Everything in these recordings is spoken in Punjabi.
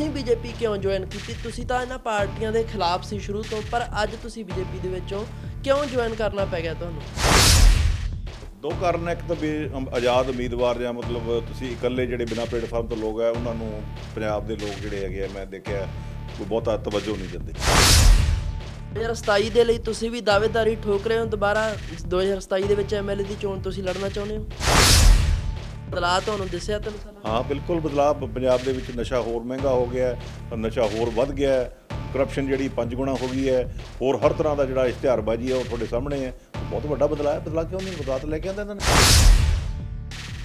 ਤੁਸੀਂ ਬੀਜੇਪੀ ਕਿਉਂ ਜੁਆਇਨ ਕੀਤੀ? ਤੁਸੀਂ ਤਾਂ ਇਹਨਾਂ ਪਾਰਟੀਆਂ ਦੇ ਖਿਲਾਫ ਸੀ ਸ਼ੁਰੂ ਤੋਂ ਪਰ ਅੱਜ ਤੁਸੀਂ ਬੀਜੇਪੀ ਦੇ ਵਿੱਚੋਂ ਕਿਉਂ ਜੁਆਇਨ ਕਰਨਾ ਪੈ ਗਿਆ ਤੁਹਾਨੂੰ? ਦੋ ਕਾਰਨ ਹੈ, ਇੱਕ ਤਾਂ ਵੀ ਅਮ- ਆਜ਼ਾਦ ਉਮੀਦਵਾਰ ਜਾਂ ਮਤਲਬ ਤੁਸੀਂ ਇਕੱਲੇ ਜਿਹੜੇ ਬਿਨਾਂ ਪਲੇਟਫਾਰਮ ਤੋਂ ਲੋਕ ਆ ਉਹਨਾਂ ਨੂੰ ਪੰਜਾਬ ਦੇ ਲੋਕ ਜਿਹੜੇ ਹੈਗੇ ਆ ਮੈਂ ਦੇਖਿਆ ਕੋਈ ਬਹੁਤਾ ਤਵੱਜੋ ਨਹੀਂ ਦਿੰਦੇ। 2027 ਦੇ ਲਈ ਤੁਸੀਂ ਵੀ ਦਾਅਵੇਦਾਰੀ ਠੋਕ ਰਹੇ ਹੋ ਦੁਬਾਰਾ? 2027 ਦੇ ਵਿੱਚ ਐਮਐਲਏ ਦੀ ਚੋਣ ਤੁਸੀਂ ਲੜਨਾ ਚਾਹੁੰਦੇ ਹੋ? ਬਦਲਾਅ ਤੁਹਾਨੂੰ ਦਿਸਿਆ ਤਿੰਨ ਸਾਲਾਂ ਹਾਂ ਬਿਲਕੁਲ ਬਦਲਾਅ। ਪੰਜਾਬ ਦੇ ਵਿੱਚ ਨਸ਼ਾ ਹੋਰ ਮਹਿੰਗਾ ਹੋ ਗਿਆ ਹੈ ਨਸ਼ਾ ਹੋਰ ਵੱਧ ਗਿਆ ਹੈ। ਕਰਪਸ਼ਨ ਜਿਹੜੀ ਪੰਜ ਗੁਣਾ ਹੋ ਗਈ ਹੈ ਹੋਰ ਹਰ ਤਰ੍ਹਾਂ ਦਾ ਜਿਹੜਾ ਇਸ਼ਤਿਹਾਰਬਾਜ਼ੀ ਹੈ ਉਹ ਤੁਹਾਡੇ ਸਾਹਮਣੇ ਹੈ। ਬਹੁਤ ਵੱਡਾ ਬਦਲਾਅ ਹੈ। ਬਦਲਾਅ ਕਿਉਂ ਨਹੀਂ? ਬਦਲਾਅ ਤਾਂ ਲੈ ਕੇ ਆਂਦਾ ਇਹਨਾਂ ਨੇ।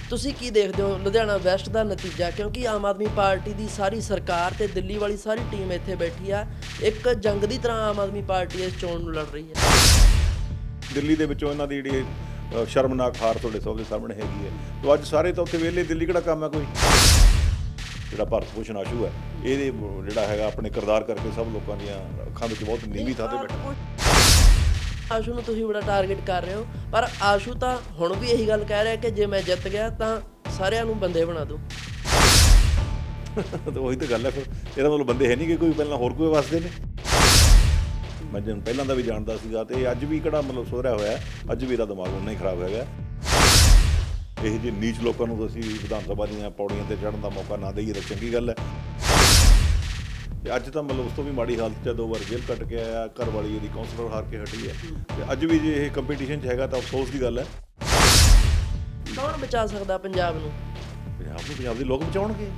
ਤੁਸੀਂ ਕੀ ਦੇਖਦੇ ਹੋ? ਲੁਧਿਆਣਾ ਵੈਸਟ ਦਾ ਨਤੀਜਾ ਕਿਉਂਕਿ ਆਮ ਆਦਮੀ ਪਾਰਟੀ ਦੀ ਸਾਰੀ ਸਰਕਾਰ ਤੇ ਦਿੱਲੀ ਵਾਲੀ ਸਾਰੀ ਟੀਮ ਇੱਥੇ ਬੈਠੀ ਆ। ਇੱਕ ਜੰਗ ਦੀ ਤਰ੍ਹਾਂ ਆਮ ਆਦਮੀ ਪਾਰਟੀ ਇਸ ਚੋਣ ਨੂੰ ਲੜ ਰਹੀ ਹੈ। ਦਿੱਲੀ ਦੇ ਵਿੱਚੋਂ ਇਹਨਾਂ ਦੀ ਜਿਹੜੀ ਸ਼ਰਮਨਾਕ ਹਾਰ ਤੁਹਾਡੇ ਸਭ ਦੇ ਸਾਹਮਣੇ ਹੈਗੀ ਹੈ। ਤੋ ਅੱਜ ਸਾਰੇ ਤਾਂ ਉੱਥੇ ਵਿਹਲੇ ਦਿੱਲੀ ਕਿਹੜਾ ਕੰਮ ਹੈ ਕੋਈ? ਜਿਹੜਾ ਭਾਰਤ ਭੂਸ਼ਣ ਆਸ਼ੂ ਹੈ ਇਹਦੇ ਜਿਹੜਾ ਹੈਗਾ ਆਪਣੇ ਕਿਰਦਾਰ ਕਰਕੇ ਸਭ ਲੋਕਾਂ ਦੀਆਂ ਅੱਖਾਂ ਵਿੱਚ ਬਹੁਤ ਨੀਵੀਂ ਥਾਂ ਤੇ ਬੈਠਾ। ਆਸ਼ੂ ਨੂੰ ਤੁਸੀਂ ਬੜਾ ਟਾਰਗੇਟ ਕਰ ਰਹੇ ਹੋ ਪਰ ਆਸ਼ੂ ਤਾਂ ਹੁਣ ਵੀ ਇਹੀ ਗੱਲ ਕਹਿ ਰਿਹਾ ਕਿ ਜੇ ਮੈਂ ਜਿੱਤ ਗਿਆ ਤਾਂ ਸਾਰਿਆਂ ਨੂੰ ਬੰਦੇ ਬਣਾ ਦੂੰ ਤੇ ਉਹੀ ਤਾਂ ਗੱਲ ਹੈ ਫਿਰ। ਇਹਦਾ ਮਤਲਬ ਬੰਦੇ ਹੈ ਨਹੀਂ ਕਿ ਕੋਈ ਪਹਿਲਾਂ ਹੋਰ ਕੋਈ ਵਸਦੇ ਨੇ? ਮੈਂ ਜਨ ਪਹਿਲਾਂ ਦਾ ਵੀ ਜਾਣਦਾ ਸੀਗਾ ਤੇ ਅੱਜ ਵੀ ਕਿਹੜਾ ਮਤਲਬ ਸੋਹਰਿਆ ਹੋਇਆ ਅੱਜ ਵੀ ਇਹਦਾ ਦਿਮਾਗ ਉਨਾ ਹੀ ਖਰਾਬ ਹੈਗਾ ਇਹ ਜਿਹੇ ਨੀਚ ਲੋਕਾਂ ਨੂੰ ਅਸੀਂ ਵਿਧਾਨ ਸਭਾ ਦੀਆਂ ਪੌੜੀਆਂ ਤੇ ਚੜ੍ਹਨ ਦਾ ਮੌਕਾ ਨਾ ਦਈਏ ਤਾਂ ਚੰਗੀ ਗੱਲ ਹੈ। ਤੇ ਅੱਜ ਤਾਂ ਮਤਲਬ ਉਸ ਤੋਂ ਵੀ ਮਾੜੀ ਹਾਲਤ 'ਚ ਦੋ ਵਾਰ ਜੇਲ੍ਹ ਕੱਟ ਕੇ ਆਇਆ ਘਰ ਵਾਲੀ ਇਹਦੀ ਕਾਉਂਸਲਰ ਹਾਰ ਕੇ ਹਟੀ ਹੈ। ਤੇ ਅੱਜ ਵੀ ਜੇ ਇਹ ਕੰਪੀਟੀਸ਼ਨ 'ਚ ਹੈਗਾ ਤਾਂ ਅਫਸੋਸ ਦੀ ਗੱਲ ਹੈ। ਕੌਣ ਬਚਾ ਸਕਦਾ ਪੰਜਾਬ ਨੂੰ? ਪੰਜਾਬ ਨੂੰ ਪੰਜਾਬ ਦੇ ਲੋਕ ਬਚਾਉਣਗੇ।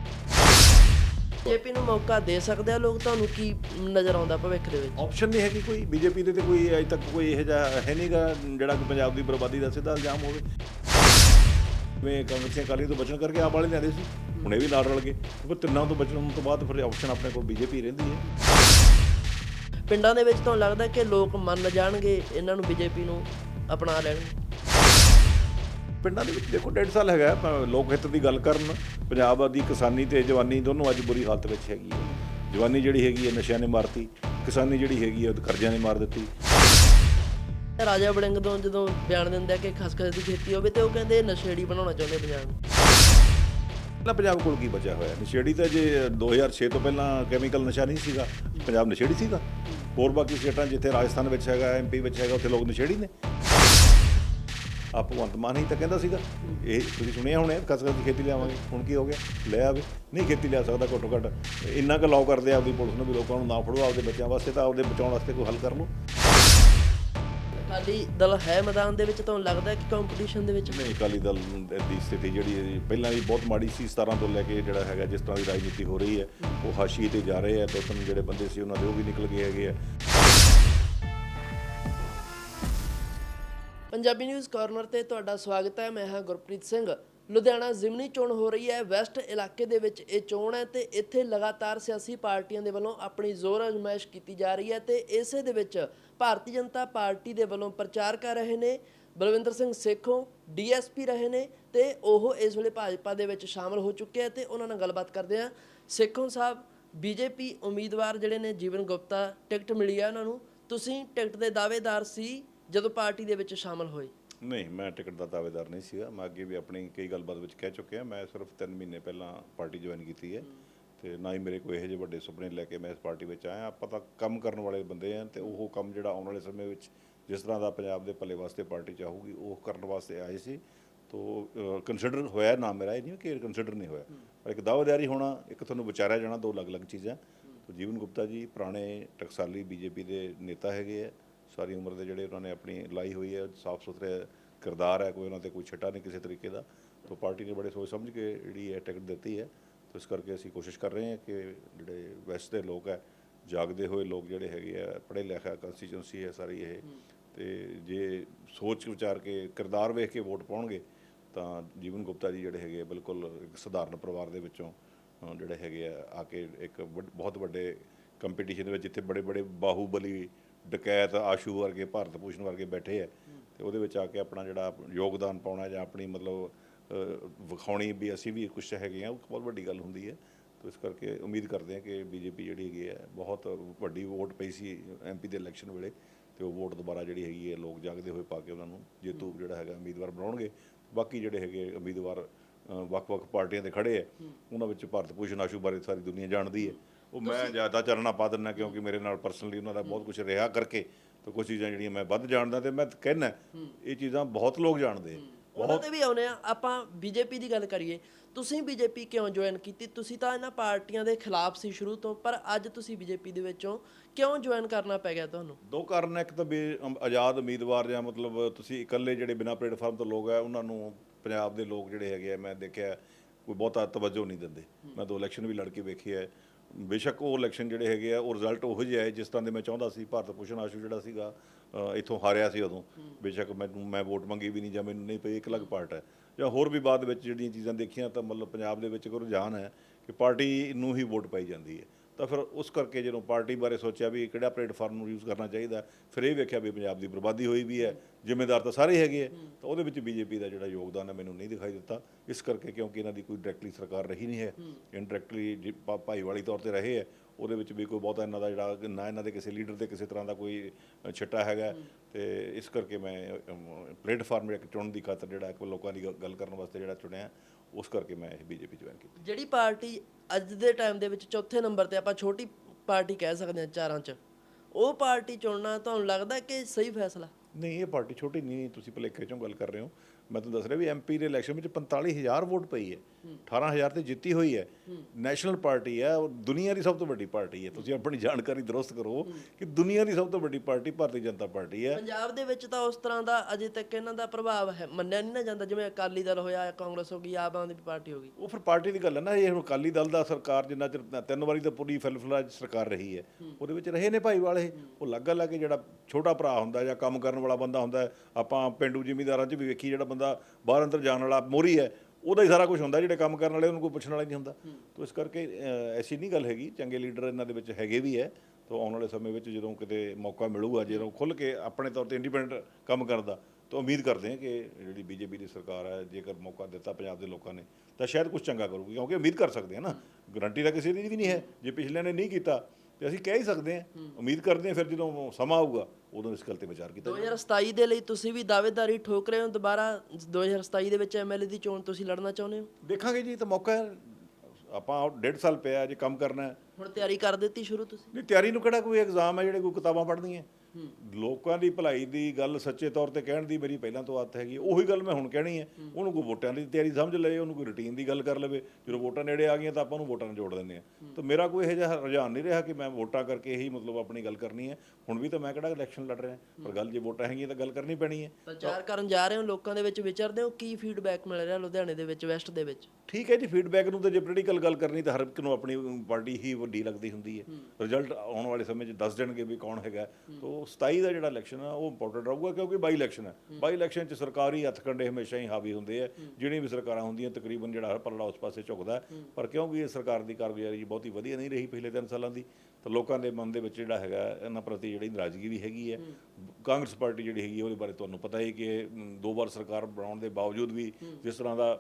ਜੇਪੀ ਨੂੰ ਮੌਕਾ ਦੇ ਸਕਦੇ ਆ ਲੋਕ ਤੁਹਾਨੂੰ ਕੀ ਨਜ਼ਰ ਆਉਂਦਾ ਭਵਿੱਖ ਦੇ ਵਿੱਚ? ਆਪਸ਼ਨ ਨਹੀਂ ਹੈ ਕਿ ਕੋਈ ਬੀਜੇਪੀ ਦੇ ਤੇ ਕੋਈ ਅਜੇ ਤੱਕ ਕੋਈ ਇਹੋ ਜਿਹਾ ਹੈ ਨਹੀਂਗਾ ਜਿਹੜਾ ਕਿ ਪੰਜਾਬ ਦੀ ਬਰਬਾਦੀ ਦਾ ਸਿੱਧਾ ਇਲਜ਼ਾਮ ਹੋਵੇ। ਜਿਵੇਂ ਕਾਂਗਰਸੀ ਅਕਾਲੀ ਤੋਂ ਬਚਣ ਕਰਕੇ ਆਪ ਵਾਲੇ ਲਿਆਂਦੇ ਸੀ ਹੁਣ ਇਹ ਵੀ ਨਾਲ ਰਲ ਗਏ। ਕਿਉਂਕਿ ਤਿੰਨਾਂ ਤੋਂ ਬਚਣ ਤੋਂ ਬਾਅਦ ਫਿਰ ਆਪਸ਼ਨ ਆਪਣੇ ਕੋਲ ਬੀਜੇਪੀ ਰਹਿੰਦੀ ਹੈ। ਪਿੰਡਾਂ ਦੇ ਵਿੱਚ ਤੁਹਾਨੂੰ ਲੱਗਦਾ ਕਿ ਲੋਕ ਮੰਨ ਜਾਣਗੇ ਇਹਨਾਂ ਨੂੰ ਬੀਜੇਪੀ ਨੂੰ ਅਪਣਾ ਲੈਣਗੇ। ਪਿੰਡਾਂ ਦੇ ਵਿੱਚ ਦੇਖੋ ਡੇਢ ਸਾਲ ਹੈਗਾ ਲੋਕ ਹਿੱਤ ਦੀ ਗੱਲ ਕਰਨ। ਪੰਜਾਬ ਦੀ ਕਿਸਾਨੀ ਤੇ ਜਵਾਨੀ ਦੋਨੋਂ ਅੱਜ ਬੁਰੀ ਹਾਲਤ ਵਿੱਚ ਹੈਗੀ ਹੈ। ਜਵਾਨੀ ਜਿਹੜੀ ਹੈਗੀ ਹੈ ਨਸ਼ਿਆਂ ਨੇ ਮਾਰਤੀ। ਕਿਸਾਨੀ ਜਿਹੜੀ ਹੈਗੀ ਹੈ ਉਹ ਕਰਜ਼ਿਆਂ ਨੇ ਮਾਰ ਦਿੱਤੀ। ਰਾਜਾ ਵੜਿੰਗ ਤੋਂ ਜਦੋਂ ਬਿਆਨ ਦਿੰਦੇ ਕਿ ਖਸਖਸ ਦੀ ਖੇਤੀ ਹੋਵੇ ਤੇ ਉਹ ਕਹਿੰਦੇ ਨਸ਼ੇੜੀ ਬਣਾਉਣਾ ਚਾਹੁੰਦੇ ਪੰਜਾਬ ਨੂੰ। ਪਹਿਲਾਂ ਪੰਜਾਬ ਕੋਲ ਕੀ ਬਚਿਆ ਹੋਇਆ? ਨਸ਼ੇੜੀ ਤਾਂ ਜੇ 2006 ਤੋਂ ਪਹਿਲਾਂ ਕੈਮੀਕਲ ਨਸ਼ਾ ਨਹੀਂ ਸੀਗਾ ਪੰਜਾਬ ਨਸ਼ੇੜੀ ਸੀਗਾ। ਹੋਰ ਬਾਕੀ ਸਟੇਟਾਂ ਜਿੱਥੇ ਰਾਜਸਥਾਨ ਵਿੱਚ ਹੈਗਾ ਐਮਪੀ ਵਿੱਚ ਹੈਗਾ ਉੱਥੇ ਲੋਕ ਨਸ਼ੇੜੀ ਨੇ। ਆ ਭਗਵੰਤ ਮਾਨ ਹੀ ਤਾਂ ਕਹਿੰਦਾ ਸੀਗਾ। ਇਹ ਤੁਸੀਂ ਸੁਣਿਆ ਹੋਣਾ ਕਸਕਸ ਦੀ ਖੇਤੀ ਲਿਆਵਾਂਗੇ ਹੁਣ ਕੀ ਹੋ ਗਿਆ? ਲੈ ਆਵੇ। ਨਹੀਂ ਖੇਤੀ ਲਿਆ ਸਕਦਾ ਘੱਟੋ ਘੱਟ। ਇੰਨਾ ਕੁ ਲਾਓ ਕਰਦੇ ਆ ਆਪਦੀ ਪੁਲਿਸ ਨੂੰ ਵੀ ਲੋਕਾਂ ਨੂੰ ਨਾ ਫੜੋ ਆਪਦੇ ਬੱਚਿਆਂ ਵਾਸਤੇ ਤਾਂ ਆਪਦੇ ਬਚਾਉਣ ਵਾਸਤੇ ਕੋਈ ਹੱਲ ਕਰ ਲਓ। ਅਕਾਲੀ ਦਲ ਹੈ ਮੈਦਾਨ ਦੇ ਵਿੱਚ ਤੁਹਾਨੂੰ ਲੱਗਦਾ ਕਿ ਕੰਪੀਟੀਸ਼ਨ ਦੇ ਵਿੱਚ? ਨਹੀਂ ਅਕਾਲੀ ਦਲ ਦੀ ਸਥਿਤੀ ਜਿਹੜੀ ਪਹਿਲਾਂ ਵੀ ਬਹੁਤ ਮਾੜੀ ਸੀ 17 ਤੋਂ ਲੈ ਕੇ ਜਿਹੜਾ ਹੈਗਾ ਜਿਸ ਤਰ੍ਹਾਂ ਦੀ ਰਾਜਨੀਤੀ ਹੋ ਰਹੀ ਹੈ ਉਹ ਹਾਸ਼ੀਏ ਤੇ ਜਾ ਰਹੇ ਆ ਦੋ ਤਿੰਨ ਜਿਹੜੇ ਬੰਦੇ ਸੀ ਉਹਨਾਂ ਦੇ ਉਹ ਵੀ ਨਿਕਲ ਗਏ ਹੈਗੇ ਆ। ਪੰਜਾਬੀ ਨਿਊਜ਼ ਕਾਰਨਰ ਤੇ ਤੁਹਾਡਾ ਸਵਾਗਤ ਹੈ। ਮੈਂ ਹਾਂ ਗੁਰਪ੍ਰੀਤ ਸਿੰਘ। ਲੁਧਿਆਣਾ ਜ਼ਿਮਨੀ ਚੋਣ ਹੋ ਰਹੀ ਹੈ। ਵੈਸਟ ਇਲਾਕੇ ਦੇ ਵਿੱਚ ਇਹ ਚੋਣ ਹੈ ਤੇ ਇੱਥੇ ਲਗਾਤਾਰ ਸਿਆਸੀ ਪਾਰਟੀਆਂ ਦੇ ਵੱਲੋਂ ਆਪਣੀ ਜ਼ੋਰ ਅਜ਼ਮਾਇਸ਼ ਕੀਤੀ ਜਾ ਰਹੀ ਹੈ ਤੇ ਇਸੇ ਦੇ ਵਿੱਚ ਭਾਰਤੀ ਜਨਤਾ ਪਾਰਟੀ ਦੇ ਵੱਲੋਂ ਪ੍ਰਚਾਰ ਕਰ ਰਹੇ ਨੇ। ਬਲਵਿੰਦਰ ਸਿੰਘ ਸੇਖੋਂ ਡੀਐਸਪੀ ਰਹੇ ਨੇ ਤੇ ਉਹ ਇਸ ਵੇਲੇ ਭਾਜਪਾ ਦੇ ਵਿੱਚ ਸ਼ਾਮਲ ਹੋ ਚੁੱਕੇ ਆ ਤੇ ਉਹਨਾਂ ਨਾਲ ਗੱਲਬਾਤ ਕਰਦੇ ਆ ਸੇਖੋਂ ਸਾਹਿਬ, ਬੀਜੇਪੀ ਉਮੀਦਵਾਰ ਜਿਹੜੇ ਨੇ ਜੀਵਨ ਗੁਪਤਾ, ਟਿਕਟ ਮਿਲੀ ਆ ਉਹਨਾਂ ਨੂੰ। ਤੁਸੀਂ ਟਿਕਟ ਦੇ ਦਾਅਵੇਦਾਰ ਸੀ। ਜਦੋਂ ਪਾਰਟੀ ਦੇ ਵਿੱਚ ਸ਼ਾਮਲ ਹੋਏ? ਨਹੀਂ, ਮੈਂ ਟਿਕਟ ਦਾ ਦਾਅਵੇਦਾਰ ਨਹੀਂ ਸੀਗਾ। ਮੈਂ ਅੱਗੇ ਵੀ ਆਪਣੀ ਕਈ ਗੱਲਬਾਤ ਵਿੱਚ ਕਹਿ ਚੁੱਕਿਆ। ਮੈਂ ਸਿਰਫ 3 ਮਹੀਨੇ ਪਹਿਲਾਂ ਪਾਰਟੀ ਜੁਆਇਨ ਕੀਤੀ ਹੈ ਤੇ ਨਾ ਹੀ ਮੇਰੇ ਕੋਈ ਇਹੋ ਜਿਹੇ ਵੱਡੇ ਸੁਪਨੇ ਲੈ ਕੇ ਮੈਂ ਇਸ ਪਾਰਟੀ ਵਿੱਚ ਆਇਆ। ਆਪਾਂ ਤਾਂ ਕੰਮ ਕਰਨ ਵਾਲੇ ਬੰਦੇ ਆ ਤੇ ਉਹ ਕੰਮ ਜਿਹੜਾ ਆਉਣ ਵਾਲੇ ਸਮੇਂ ਵਿੱਚ ਜਿਸ ਤਰ੍ਹਾਂ ਦਾ ਪੰਜਾਬ ਦੇ ਭਲੇ ਵਾਸਤੇ ਪਾਰਟੀ ਚਾਹੂਗੀ, ਉਹ ਕਰਨ ਵਾਸਤੇ ਆਏ ਸੀ। ਤੋ ਕੰਸੀਡਰ ਹੋਇਆ ਨਾ ਮੇਰਾ ਇਹ ਨਹੀਂ ਕਿ ਕੰਸੀਡਰ ਨਹੀਂ ਹੋਇਆ। ਪਰ ਇੱਕ ਦਾਅਵੇਦਾਰੀ ਹੋਣਾ, ਇੱਕ ਤੁਹਾਨੂੰ ਵਿਚਾਰਿਆ ਜਾਣਾ, ਦੋ ਅਲੱਗ-ਅਲੱਗ ਚੀਜ਼ਾਂ। ਤੋ, ਜੀਵਨ ਗੁਪਤਾ ਜੀ ਪੁਰਾਣੇ ਟਕਸਾਲੀ ਬੀਜੇਪੀ ਦੇ ਨੇਤਾ ਹੈਗੇ ਆ। ਸਾਰੀ ਉਮਰ ਦੇ ਜਿਹੜੇ ਉਹਨਾਂ ਨੇ ਆਪਣੀ ਲਾਈ ਹੋਈ ਹੈ ਸਾਫ਼ ਸੁਥਰੇ ਕਿਰਦਾਰ ਹੈ ਕੋਈ ਉਹਨਾਂ ਤੇ ਕੋਈ ਛੱਟਾ ਨਹੀਂ ਕਿਸੇ ਤਰੀਕੇ ਦਾ। ਤੋ ਪਾਰਟੀ ਨੇ ਬੜੇ ਸੋਚ ਸਮਝ ਕੇ ਜਿਹੜੀ ਹੈ ਟਿਕਟ ਦਿੱਤੀ ਹੈ। ਤੋ ਇਸ ਕਰਕੇ ਅਸੀਂ ਕੋਸ਼ਿਸ਼ ਕਰ ਰਹੇ ਹਾਂ ਕਿ ਜਿਹੜੇ ਵੈਸਟ ਦੇ ਲੋਕ ਹੈ ਜਾਗਦੇ ਹੋਏ ਲੋਕ ਜਿਹੜੇ ਹੈਗੇ ਆ ਪੜ੍ਹੇ ਲਿਖਿਆ ਕੰਸਟੀਚੁਐਂਸੀ ਹੈ ਸਾਰੀ ਇਹ। ਤੇ ਜੇ ਸੋਚ ਵਿਚਾਰ ਕੇ ਕਿਰਦਾਰ ਵੇਖ ਕੇ ਵੋਟ ਪਾਉਣਗੇ ਤਾਂ ਜੀਵਨ ਗੁਪਤਾ ਜੀ ਜਿਹੜੇ ਹੈਗੇ ਬਿਲਕੁਲ ਇੱਕ ਸਧਾਰਨ ਪਰਿਵਾਰ ਦੇ ਵਿੱਚੋਂ ਜਿਹੜੇ ਹੈਗੇ ਆ ਆ ਕੇ ਇੱਕ ਬਹੁਤ ਵੱਡੇ ਕੰਪੀਟੀਸ਼ਨ ਦੇ ਵਿੱਚ ਜਿੱਥੇ ਬੜੇ ਬੜੇ ਬਾਹੂਬਲੀ ਡਕੈਤ ਆਸ਼ੂ ਵਰਗੇ, ਭਾਰਤ ਭੂਸ਼ਣ ਵਰਗੇ ਬੈਠੇ ਆ ਤੇ ਉਹਦੇ ਵਿੱਚ ਆ ਕੇ ਆਪਣਾ ਜਿਹੜਾ ਯੋਗਦਾਨ ਪਾਉਣਾ ਜਾਂ ਆਪਣੀ ਮਤਲਬ ਵਿਖਾਉਣੀ ਵੀ ਅਸੀਂ ਵੀ ਕੁਛ ਹੈਗੇ ਆ, ਉਹ ਬਹੁਤ ਵੱਡੀ ਗੱਲ ਹੁੰਦੀ ਹੈ। ਤੋ ਇਸ ਕਰਕੇ ਉਮੀਦ ਕਰਦੇ ਹਾਂ ਕਿ ਬੀਜੇਪੀ ਜਿਹੜੀ ਹੈਗੀ ਹੈ, ਬਹੁਤ ਵੱਡੀ ਵੋਟ ਪਈ ਸੀ ਐਮਪੀ ਦੇ ਇਲੈਕਸ਼ਨ ਵੇਲੇ ਤੇ ਉਹ ਵੋਟ ਦੁਬਾਰਾ ਜਿਹੜੀ ਹੈਗੀ ਹੈ, ਲੋਕ ਜਾਗਦੇ ਹੋਏ ਪਾ ਕੇ ਉਹਨਾਂ ਨੂੰ ਜੇਤੂ ਜਿਹੜਾ ਹੈਗਾ ਉਮੀਦਵਾਰ ਬਣਾਉਣਗੇ। ਬਾਕੀ ਜਿਹੜੇ ਹੈਗੇ ਉਮੀਦਵਾਰ ਵੱਖ-ਵੱਖ ਪਾਰਟੀਆਂ ਦੇ ਖੜੇ ਹੈ ਉਹਨਾਂ ਵਿੱਚ ਭਾਰਤ ਭੂਸ਼ਣ ਆਸ਼ੂ ਬਾਰੇ ਸਾਰੀ ਦੁਨੀਆ ਜਾਣਦੀ ਹੈ। ਉਹ ਮੈਂ ਜ਼ਿਆਦਾ ਚਾਨਣਾ ਪਾ ਦਿੰਦਾ ਕਿਉਂਕਿ ਮੇਰੇ ਨਾਲ ਪਰਸਨਲੀ ਉਹਨਾਂ ਦਾ ਬਹੁਤ ਕੁਝ ਰਿਹਾ ਕਰਕੇ ਤੇ ਕੁਝ ਚੀਜ਼ਾਂ ਜਿਹੜੀਆਂ ਮੈਂ ਵੱਧ ਜਾਣਦਾ ਤੇ ਮੈਂ ਕਹਿਣਾ ਇਹ ਚੀਜ਼ਾਂ ਬਹੁਤ ਲੋਕ ਜਾਣਦੇ ਆ। ਉਹਨਾਂ ਤੇ ਵੀ ਆਉਨੇ ਆ। ਆਪਾਂ ਬੀਜੇਪੀ ਦੀ ਗੱਲ ਕਰੀਏ ਤੁਸੀਂ ਬੀਜੇਪੀ ਕਿਉਂ ਜੁਆਇਨ ਕੀਤੀ? ਤੁਸੀਂ ਤਾਂ ਇਹਨਾਂ ਪਾਰਟੀਆਂ ਦੇ ਖਿਲਾਫ ਸੀ ਸ਼ੁਰੂ ਤੋਂ ਪਰ ਅੱਜ ਤੁਸੀਂ ਬੀਜੇਪੀ ਦੇ ਵਿੱਚੋਂ ਕਿਉਂ ਜੁਆਇਨ ਕਰਨਾ ਪੈ ਗਿਆ ਤੁਹਾਨੂੰ? ਦੋ ਕਾਰਨ ਇੱਕ ਤਾਂ ਆਜ਼ਾਦ ਉਮੀਦਵਾਰ ਜਾਂ ਮਤਲਬ ਤੁਸੀਂ ਇਕੱਲੇ ਜਿਹੜੇ ਬਿਨਾਂ ਪਲੇਟਫਾਰਮ ਤੋਂ ਲੋਕ ਆ ਉਹਨਾਂ ਨੂੰ ਪੰਜਾਬ ਦੇ ਲੋਕ ਜਿਹੜੇ ਹੈਗੇ ਆ ਮੈਂ ਦੇਖਿਆ ਕੋਈ ਬਹੁਤਾ ਤਵੱਜੋ ਨਹੀਂ ਦਿੰਦੇ। ਮੈਂ ਦੋ ਇਲੈਕਸ਼ਨ ਵੀ ਲੜ ਕੇ ਵੇਖੇ ਆ। ਬੇਸ਼ੱਕ ਉਹ ਇਲੈਕਸ਼ਨ ਜਿਹੜੇ ਹੈਗੇ ਆ ਉਹ ਰਿਜ਼ਲਟ ਉਹੋ ਜਿਹਾ ਹੈ ਜਿਸ ਤਰ੍ਹਾਂ ਦੇ ਮੈਂ ਚਾਹੁੰਦਾ ਸੀ ਭਾਰਤ ਭੂਸ਼ਣ ਆਸ਼ੂ ਜਿਹੜਾ ਸੀਗਾ ਇੱਥੋਂ ਹਾਰਿਆ ਸੀ ਉਦੋਂ। ਬੇਸ਼ੱਕ ਮੈਨੂੰ ਮੈਂ ਵੋਟ ਮੰਗੀ ਵੀ ਨਹੀਂ ਜਾਂ ਮੈਨੂੰ ਨਹੀਂ ਪਈ ਇੱਕ ਅਲੱਗ ਪਾਰਟ ਹੈ। ਜਾਂ ਹੋਰ ਵੀ ਬਾਅਦ ਵਿੱਚ ਜਿਹੜੀਆਂ ਚੀਜ਼ਾਂ ਦੇਖੀਆਂ ਤਾਂ ਮਤਲਬ ਪੰਜਾਬ ਦੇ ਵਿੱਚ ਇੱਕ ਰੁਝਾਨ ਹੈ ਕਿ ਪਾਰਟੀ ਨੂੰ ਹੀ ਵੋਟ ਪਾਈ ਜਾਂਦੀ ਹੈ। ਤਾਂ ਫਿਰ ਉਸ ਕਰਕੇ ਜਦੋਂ ਪਾਰਟੀ ਬਾਰੇ ਸੋਚਿਆ ਵੀ ਕਿਹੜਾ ਪਲੇਟਫਾਰਮ ਨੂੰ ਯੂਜ਼ ਕਰਨਾ ਚਾਹੀਦਾ, ਫਿਰ ਇਹ ਵੇਖਿਆ ਵੀ ਪੰਜਾਬ ਦੀ ਬਰਬਾਦੀ ਹੋਈ ਵੀ ਹੈ, ਜ਼ਿੰਮੇਦਾਰ ਤਾਂ ਸਾਰੇ ਹੈਗੇ ਆ ਤਾਂ ਉਹਦੇ ਵਿੱਚ ਬੀਜੇਪੀ ਦਾ ਜਿਹੜਾ ਯੋਗਦਾਨ ਹੈ ਮੈਨੂੰ ਨਹੀਂ ਦਿਖਾਈ ਦਿੱਤਾ। ਇਸ ਕਰਕੇ ਕਿਉਂਕਿ ਇਹਨਾਂ ਦੀ ਕੋਈ ਡਾਇਰੈਕਟਲੀ ਸਰਕਾਰ ਰਹੀ ਨਹੀਂ ਹੈ ਇਨਡਾਇਰੈਕਟਲੀ ਭਾਈਵਾਲੀ ਤੌਰ ਤੇ ਰਹੇ ਹੈ, ਉਹਦੇ ਵਿੱਚ ਵੀ ਕੋਈ ਬਹੁਤਾ ਇਹਨਾਂ ਦਾ ਜਿਹੜਾ ਨਾ ਇਹਨਾਂ ਦੇ ਕਿਸੇ ਲੀਡਰ ਦੇ ਕਿਸੇ ਤਰ੍ਹਾਂ ਦਾ ਕੋਈ ਛਿੱਟਾ ਹੈਗਾ ਤੇ ਇਸ ਕਰਕੇ ਮੈਂ ਪਲੇਟਫਾਰਮ ਇੱਕ ਚੁਣਨ ਦੀ ਖਾਤਰ ਜਿਹੜਾ ਲੋਕਾਂ ਦੀ ਗੱਲ ਕਰਨ ਵਾਸਤੇ ਜਿਹੜਾ ਚੁਣਿਆ ਉਸ ਕਰਕੇ ਮੈਂ ਇਹ ਬੀਜੇਪੀ ਜੁਆਇਨ ਕੀਤੀ। ਜਿਹੜੀ ਪਾਰਟੀ ਅੱਜ ਦੇ ਟਾਈਮ ਦੇ ਵਿੱਚ ਚੌਥੇ ਨੰਬਰ ਤੇ ਆਪਾਂ ਛੋਟੀ ਪਾਰਟੀ ਕਹਿ ਸਕਦੇ ਹਾਂ ਚਾਰਾਂ 'ਚ ਉਹ ਪਾਰਟੀ ਚੁਣਨਾ ਤੁਹਾਨੂੰ ਲੱਗਦਾ ਕਿ ਸਹੀ ਫੈਸਲਾ? ਨਹੀਂ ਇਹ ਪਾਰਟੀ ਛੋਟੀ ਨਹੀਂ ਤੁਸੀਂ ਭੁਲੇਖੇ ਚੋਂ ਗੱਲ ਕਰ ਰਹੇ ਹੋ। ਮੈਂ ਤੁਹਾਨੂੰ ਦੱਸ ਰਿਹਾ ਵੀ ਐਮਪੀ ਦੇ ਇਲੈਕਸ਼ਨ ਵਿੱਚ 45000 ਵੋਟ ਪਈ ਹੈ। 18000 ਤੇ ਜਿੱਤੀ ਹੋਈ ਹੈ। ਨੈਸ਼ਨਲ ਪਾਰਟੀ ਹੈ ਉਹ ਦੁਨੀਆ ਦੀ ਸਭ ਤੋਂ ਵੱਡੀ ਪਾਰਟੀ ਹੈ। ਤੁਸੀਂ ਆਪਣੀ ਜਾਣਕਾਰੀ ਦਰੁਸਤ ਕਰੋ ਕਿ ਦੁਨੀਆ ਦੀ ਸਭ ਤੋਂ ਵੱਡੀ ਪਾਰਟੀ ਭਾਰਤੀ ਜਨਤਾ ਪਾਰਟੀ ਹੈ। ਪੰਜਾਬ ਦੇ ਵਿੱਚ ਤਾਂ ਉਸ ਤਰ੍ਹਾਂ ਦਾ ਅਜੇ ਤੱਕ ਇਹਨਾਂ ਦਾ ਪ੍ਰਭਾਵ ਹੈ ਮੰਨਿਆ ਨਹੀਂ ਨਾ ਜਾਂਦਾ ਜਿਵੇਂ ਅਕਾਲੀ ਦਲ ਹੋਇਆ ਕਾਂਗਰਸ ਹੋ ਗਈ ਆਪ ਆਦਮੀ ਪਾਰਟੀ ਹੋ ਗਈ। ਉਹ ਫਿਰ ਪਾਰਟੀ ਦੀ ਗੱਲ ਹੈ ਨਾ ਇਹ ਅਕਾਲੀ ਦਲ ਦਾ ਸਰਕਾਰ ਜਿੰਨਾ ਚਿਰ ਤਿੰਨ ਵਾਰੀ ਤਾਂ ਪੂਰੀ ਫਿਲਫਲਾਜ ਸਰਕਾਰ ਰਹੀ ਹੈ। ਉਹਦੇ ਵਿੱਚ ਰਹੇ ਨੇ ਭਾਈ ਵਾਲੇ। ਉਹ ਲੱਗਾ ਲਾ ਕੇ ਜਿਹੜਾ ਛੋਟਾ ਭਰਾ ਹੁੰਦਾ ਜਾਂ ਕੰਮ ਕਰਨ ਵਾਲਾ ਬੰਦਾ ਹੁੰਦਾ ਆਪਾਂ ਪਿੰਡੂ ਜ਼ਿਮੀਂਦਾਰਾਂ 'ਚ ਵੀ ਵੇਖੀ ਜਿਹੜਾ ਬੰਦਾ ਬਾਹਰ ਅੰਦਰ ਜਾਣ ਵਾਲਾ ਮੋਰੀ ਹੈ ਉਹਦਾ ਹੀ ਸਾਰਾ ਕੁਝ ਹੁੰਦਾ, ਜਿਹੜੇ ਕੰਮ ਕਰਨ ਵਾਲੇ ਉਹਨੂੰ ਕੋਈ ਪੁੱਛਣ ਵਾਲਾ ਨਹੀਂ ਹੁੰਦਾ। ਤਾਂ ਇਸ ਕਰਕੇ ਐਸੀ ਨਹੀਂ ਗੱਲ ਹੈਗੀ, ਚੰਗੇ ਲੀਡਰ ਇਹਨਾਂ ਦੇ ਵਿੱਚ ਹੈਗੇ ਵੀ ਹੈ। ਤਾਂ ਆਉਣ ਵਾਲੇ ਸਮੇਂ ਵਿੱਚ ਜਦੋਂ ਕਿਤੇ ਮੌਕਾ ਮਿਲੂਗਾ, ਜਦੋਂ ਖੁੱਲ ਕੇ ਆਪਣੇ ਤੌਰ ਤੇ ਇੰਡੀਪੈਂਡੈਂਟ ਕੰਮ ਕਰਦਾ, ਤਾਂ ਉਮੀਦ ਕਰਦੇ ਹਾਂ ਕਿ ਜਿਹੜੀ ਬੀਜੇਪੀ ਦੀ ਸਰਕਾਰ ਹੈ, ਜੇਕਰ ਮੌਕਾ ਦਿੱਤਾ ਪੰਜਾਬ ਦੇ ਲੋਕਾਂ ਨੇ, ਤਾਂ ਸ਼ਾਇਦ ਕੁਝ ਚੰਗਾ ਕਰੂਗੀ, ਕਿਉਂਕਿ ਉਮੀਦ ਕਰ ਸਕਦੇ ਹਾਂ ਨਾ। ਗਰੰਟੀ ਤਾਂ ਕਿਸੇ ਦੀ ਵੀ ਨਹੀਂ ਹੈ। ਜੇ ਪਿਛਲੇ ਨੇ ਨਹੀਂ ਕੀਤਾ ਤੇ ਅਸੀਂ ਕਹਿ ਹੀ ਸਕਦੇ ਹਾਂ ਉਮੀਦ ਕਰਦੇ ਹਾਂ ਫਿਰ ਜਦੋਂ ਸਮਾਂ ਆਊਗਾ ਉਦੋਂ ਇਸ ਗੱਲ ਤੇ ਵਿਚਾਰ ਕੀਤਾ ਜਾਊਗਾ। 2027 ਦੇ ਲਈ ਤੁਸੀਂ ਵੀ ਦਾਅਵੇਦਾਰੀ ਠੋਕ ਰਹੇ ਹੋ ਦੁਬਾਰਾ 2027 ਦੇ ਵਿੱਚ ਐਮਐਲਏ ਦੀ ਚੋਣ ਤੁਸੀਂ ਲੜਨਾ ਚਾਹੁੰਦੇ ਹੋ? ਦੇਖਾਂਗੇ ਜੀ ਤਾਂ ਮੌਕਾ ਹੈ। ਆਪਾਂ ਡੇਢ ਸਾਲ ਪਿਆ ਜੇ ਕੰਮ ਕਰਨਾ ਹੈ। ਹੁਣ ਤਿਆਰੀ ਕਰ ਦਿੱਤੀ ਸ਼ੁਰੂ ਤੁਸੀਂ? ਨਹੀਂ ਤਿਆਰੀ ਨੂੰ ਕਿਹੜਾ ਕੋਈ ਐਗਜ਼ਾਮ ਹੈ ਜਿਹੜੇ ਕੋਈ ਕਿਤਾਬਾਂ ਪੜ੍ਹਨੀਆਂ? ਲੋਕਾਂ ਦੀ ਭਲਾਈ ਦੀ ਗੱਲ ਸੱਚੇ ਤੌਰ ਤੇ ਕਹਿਣ ਦੀ ਮੇਰੀ ਪਹਿਲਾਂ ਤੋਂ ਆਦਤ ਹੈਗੀ ਉਹੀ ਗੱਲ ਮੈਂ ਹੁਣ ਕਹਿਣੀ ਹੈ। ਉਹਨੂੰ ਕੋਈ ਵੋਟਾਂ ਦੀ ਤਿਆਰੀ ਸਮਝ ਲਏ ਉਹਨੂੰ ਕੋਈ ਰੁਟੀਨ ਦੀ ਗੱਲ ਕਰ ਲਵੇ। ਜਦੋਂ ਵੋਟਾਂ ਨੇੜੇ ਆ ਗਈਆਂ ਤਾਂ ਆਪਾਂ ਉਹਨੂੰ ਵੋਟਾਂ ਨਾਲ ਜੋੜ ਦਿੰਦੇ ਆ ਤਾਂ ਮੇਰਾ ਕੋਈ ਇਹੋ ਜਿਹਾ ਰੁਝਾਨ ਨਹੀਂ ਰਿਹਾ ਕਿ ਮੈਂ ਵੋਟਾਂ ਕਰਕੇ ਹੀ ਮਤਲਬ ਆਪਣੀ ਗੱਲ ਕਰਨੀ ਹੈ। ਹੁਣ ਵੀ ਤਾਂ ਮੈਂ ਕਿਹੜਾ ਇਲੈਕਸ਼ਨ ਲੜ ਰਿਹਾ। ਪਰ ਗੱਲ ਜੇ ਵੋਟਾਂ ਹੈਗੀਆਂ ਤਾਂ ਗੱਲ ਕਰਨੀ ਪੈਣੀ ਹੈ। ਪ੍ਰਚਾਰ ਕਰਨ ਜਾ ਰਹੇ ਹੋ ਲੋਕਾਂ ਦੇ ਵਿੱਚ ਵਿਚਰਦੇ ਹੋ ਕੀ ਫੀਡਬੈਕ ਮਿਲ ਰਿਹਾ ਲੁਧਿਆਣੇ ਦੇ ਵਿੱਚ ਵੈਸਟ ਦੇ ਵਿੱਚ? ਠੀਕ ਹੈ ਜੀ ਫੀਡਬੈਕ ਨੂੰ ਤਾਂ ਜੇ ਪੋਲੀਟੀਕਲ ਗੱਲ ਕਰਨੀ ਤਾਂ ਹਰ ਇੱਕ ਨੂੰ ਆਪਣੀ ਪਾਰਟੀ ਹੀ ਵੱਡੀ ਲੱਗਦੀ ਹੁੰਦੀ ਹੈ। ਰਿਜ਼ਲਟ ਆਉਣ ਵਾਲੇ ਸਮੇਂ 'ਚ ਦੱਸ ਦੇਣਗੇ ਵੀ ਕੌਣ ਹੈਗਾ। ਤੋਂ 27 ਦਾ ਜਿਹੜਾ ਇਲੈਕਸ਼ਨ ਆ ਉਹ ਇੰਪੋਰਟੈਂਟ ਰਹੂਗਾ ਕਿਉਂਕਿ ਬਾਈ ਇਲੈਕਸ਼ਨ ਹੈ। ਬਾਈ ਇਲੈਕਸ਼ਨ 'ਚ ਸਰਕਾਰੀ ਹੱਥਕੰਡੇ ਹਮੇਸ਼ਾ ਹੀ ਹਾਵੀ ਹੁੰਦੇ ਆ। ਜਿਹੜੀਆਂ ਵੀ ਸਰਕਾਰਾਂ ਹੁੰਦੀਆਂ ਤਕਰੀਬਨ ਜਿਹੜਾ ਹਰ ਪੱਲਾ ਉਸ ਪਾਸੇ ਝੁਕਦਾ। ਪਰ ਕਿਉਂਕਿ ਇਹ ਸਰਕਾਰ ਦੀ ਕਾਰਗੁਜ਼ਾਰੀ ਬਹੁਤੀ ਵਧੀਆ ਨਹੀਂ ਰਹੀ ਪਿਛਲੇ 3 ਸਾਲਾਂ ਦੀ ਤਾਂ ਲੋਕਾਂ ਦੇ ਮਨ ਦੇ ਵਿੱਚ ਜਿਹੜਾ ਹੈਗਾ ਇਹਨਾਂ ਪ੍ਰਤੀ ਜਿਹੜੀ ਨਾਰਾਜ਼ਗੀ ਵੀ ਹੈਗੀ ਹੈ। ਕਾਂਗਰਸ ਪਾਰਟੀ ਜਿਹੜੀ ਹੈਗੀ ਉਹਦੇ ਬਾਰੇ ਤੁਹਾਨੂੰ ਪਤਾ ਹੀ ਕਿ ਦੋ ਵਾਰ ਸਰਕਾਰ ਬਣਾਉਣ ਦੇ ਬਾਵਜੂਦ ਵੀ ਜਿਸ ਤਰ੍ਹਾਂ ਦਾ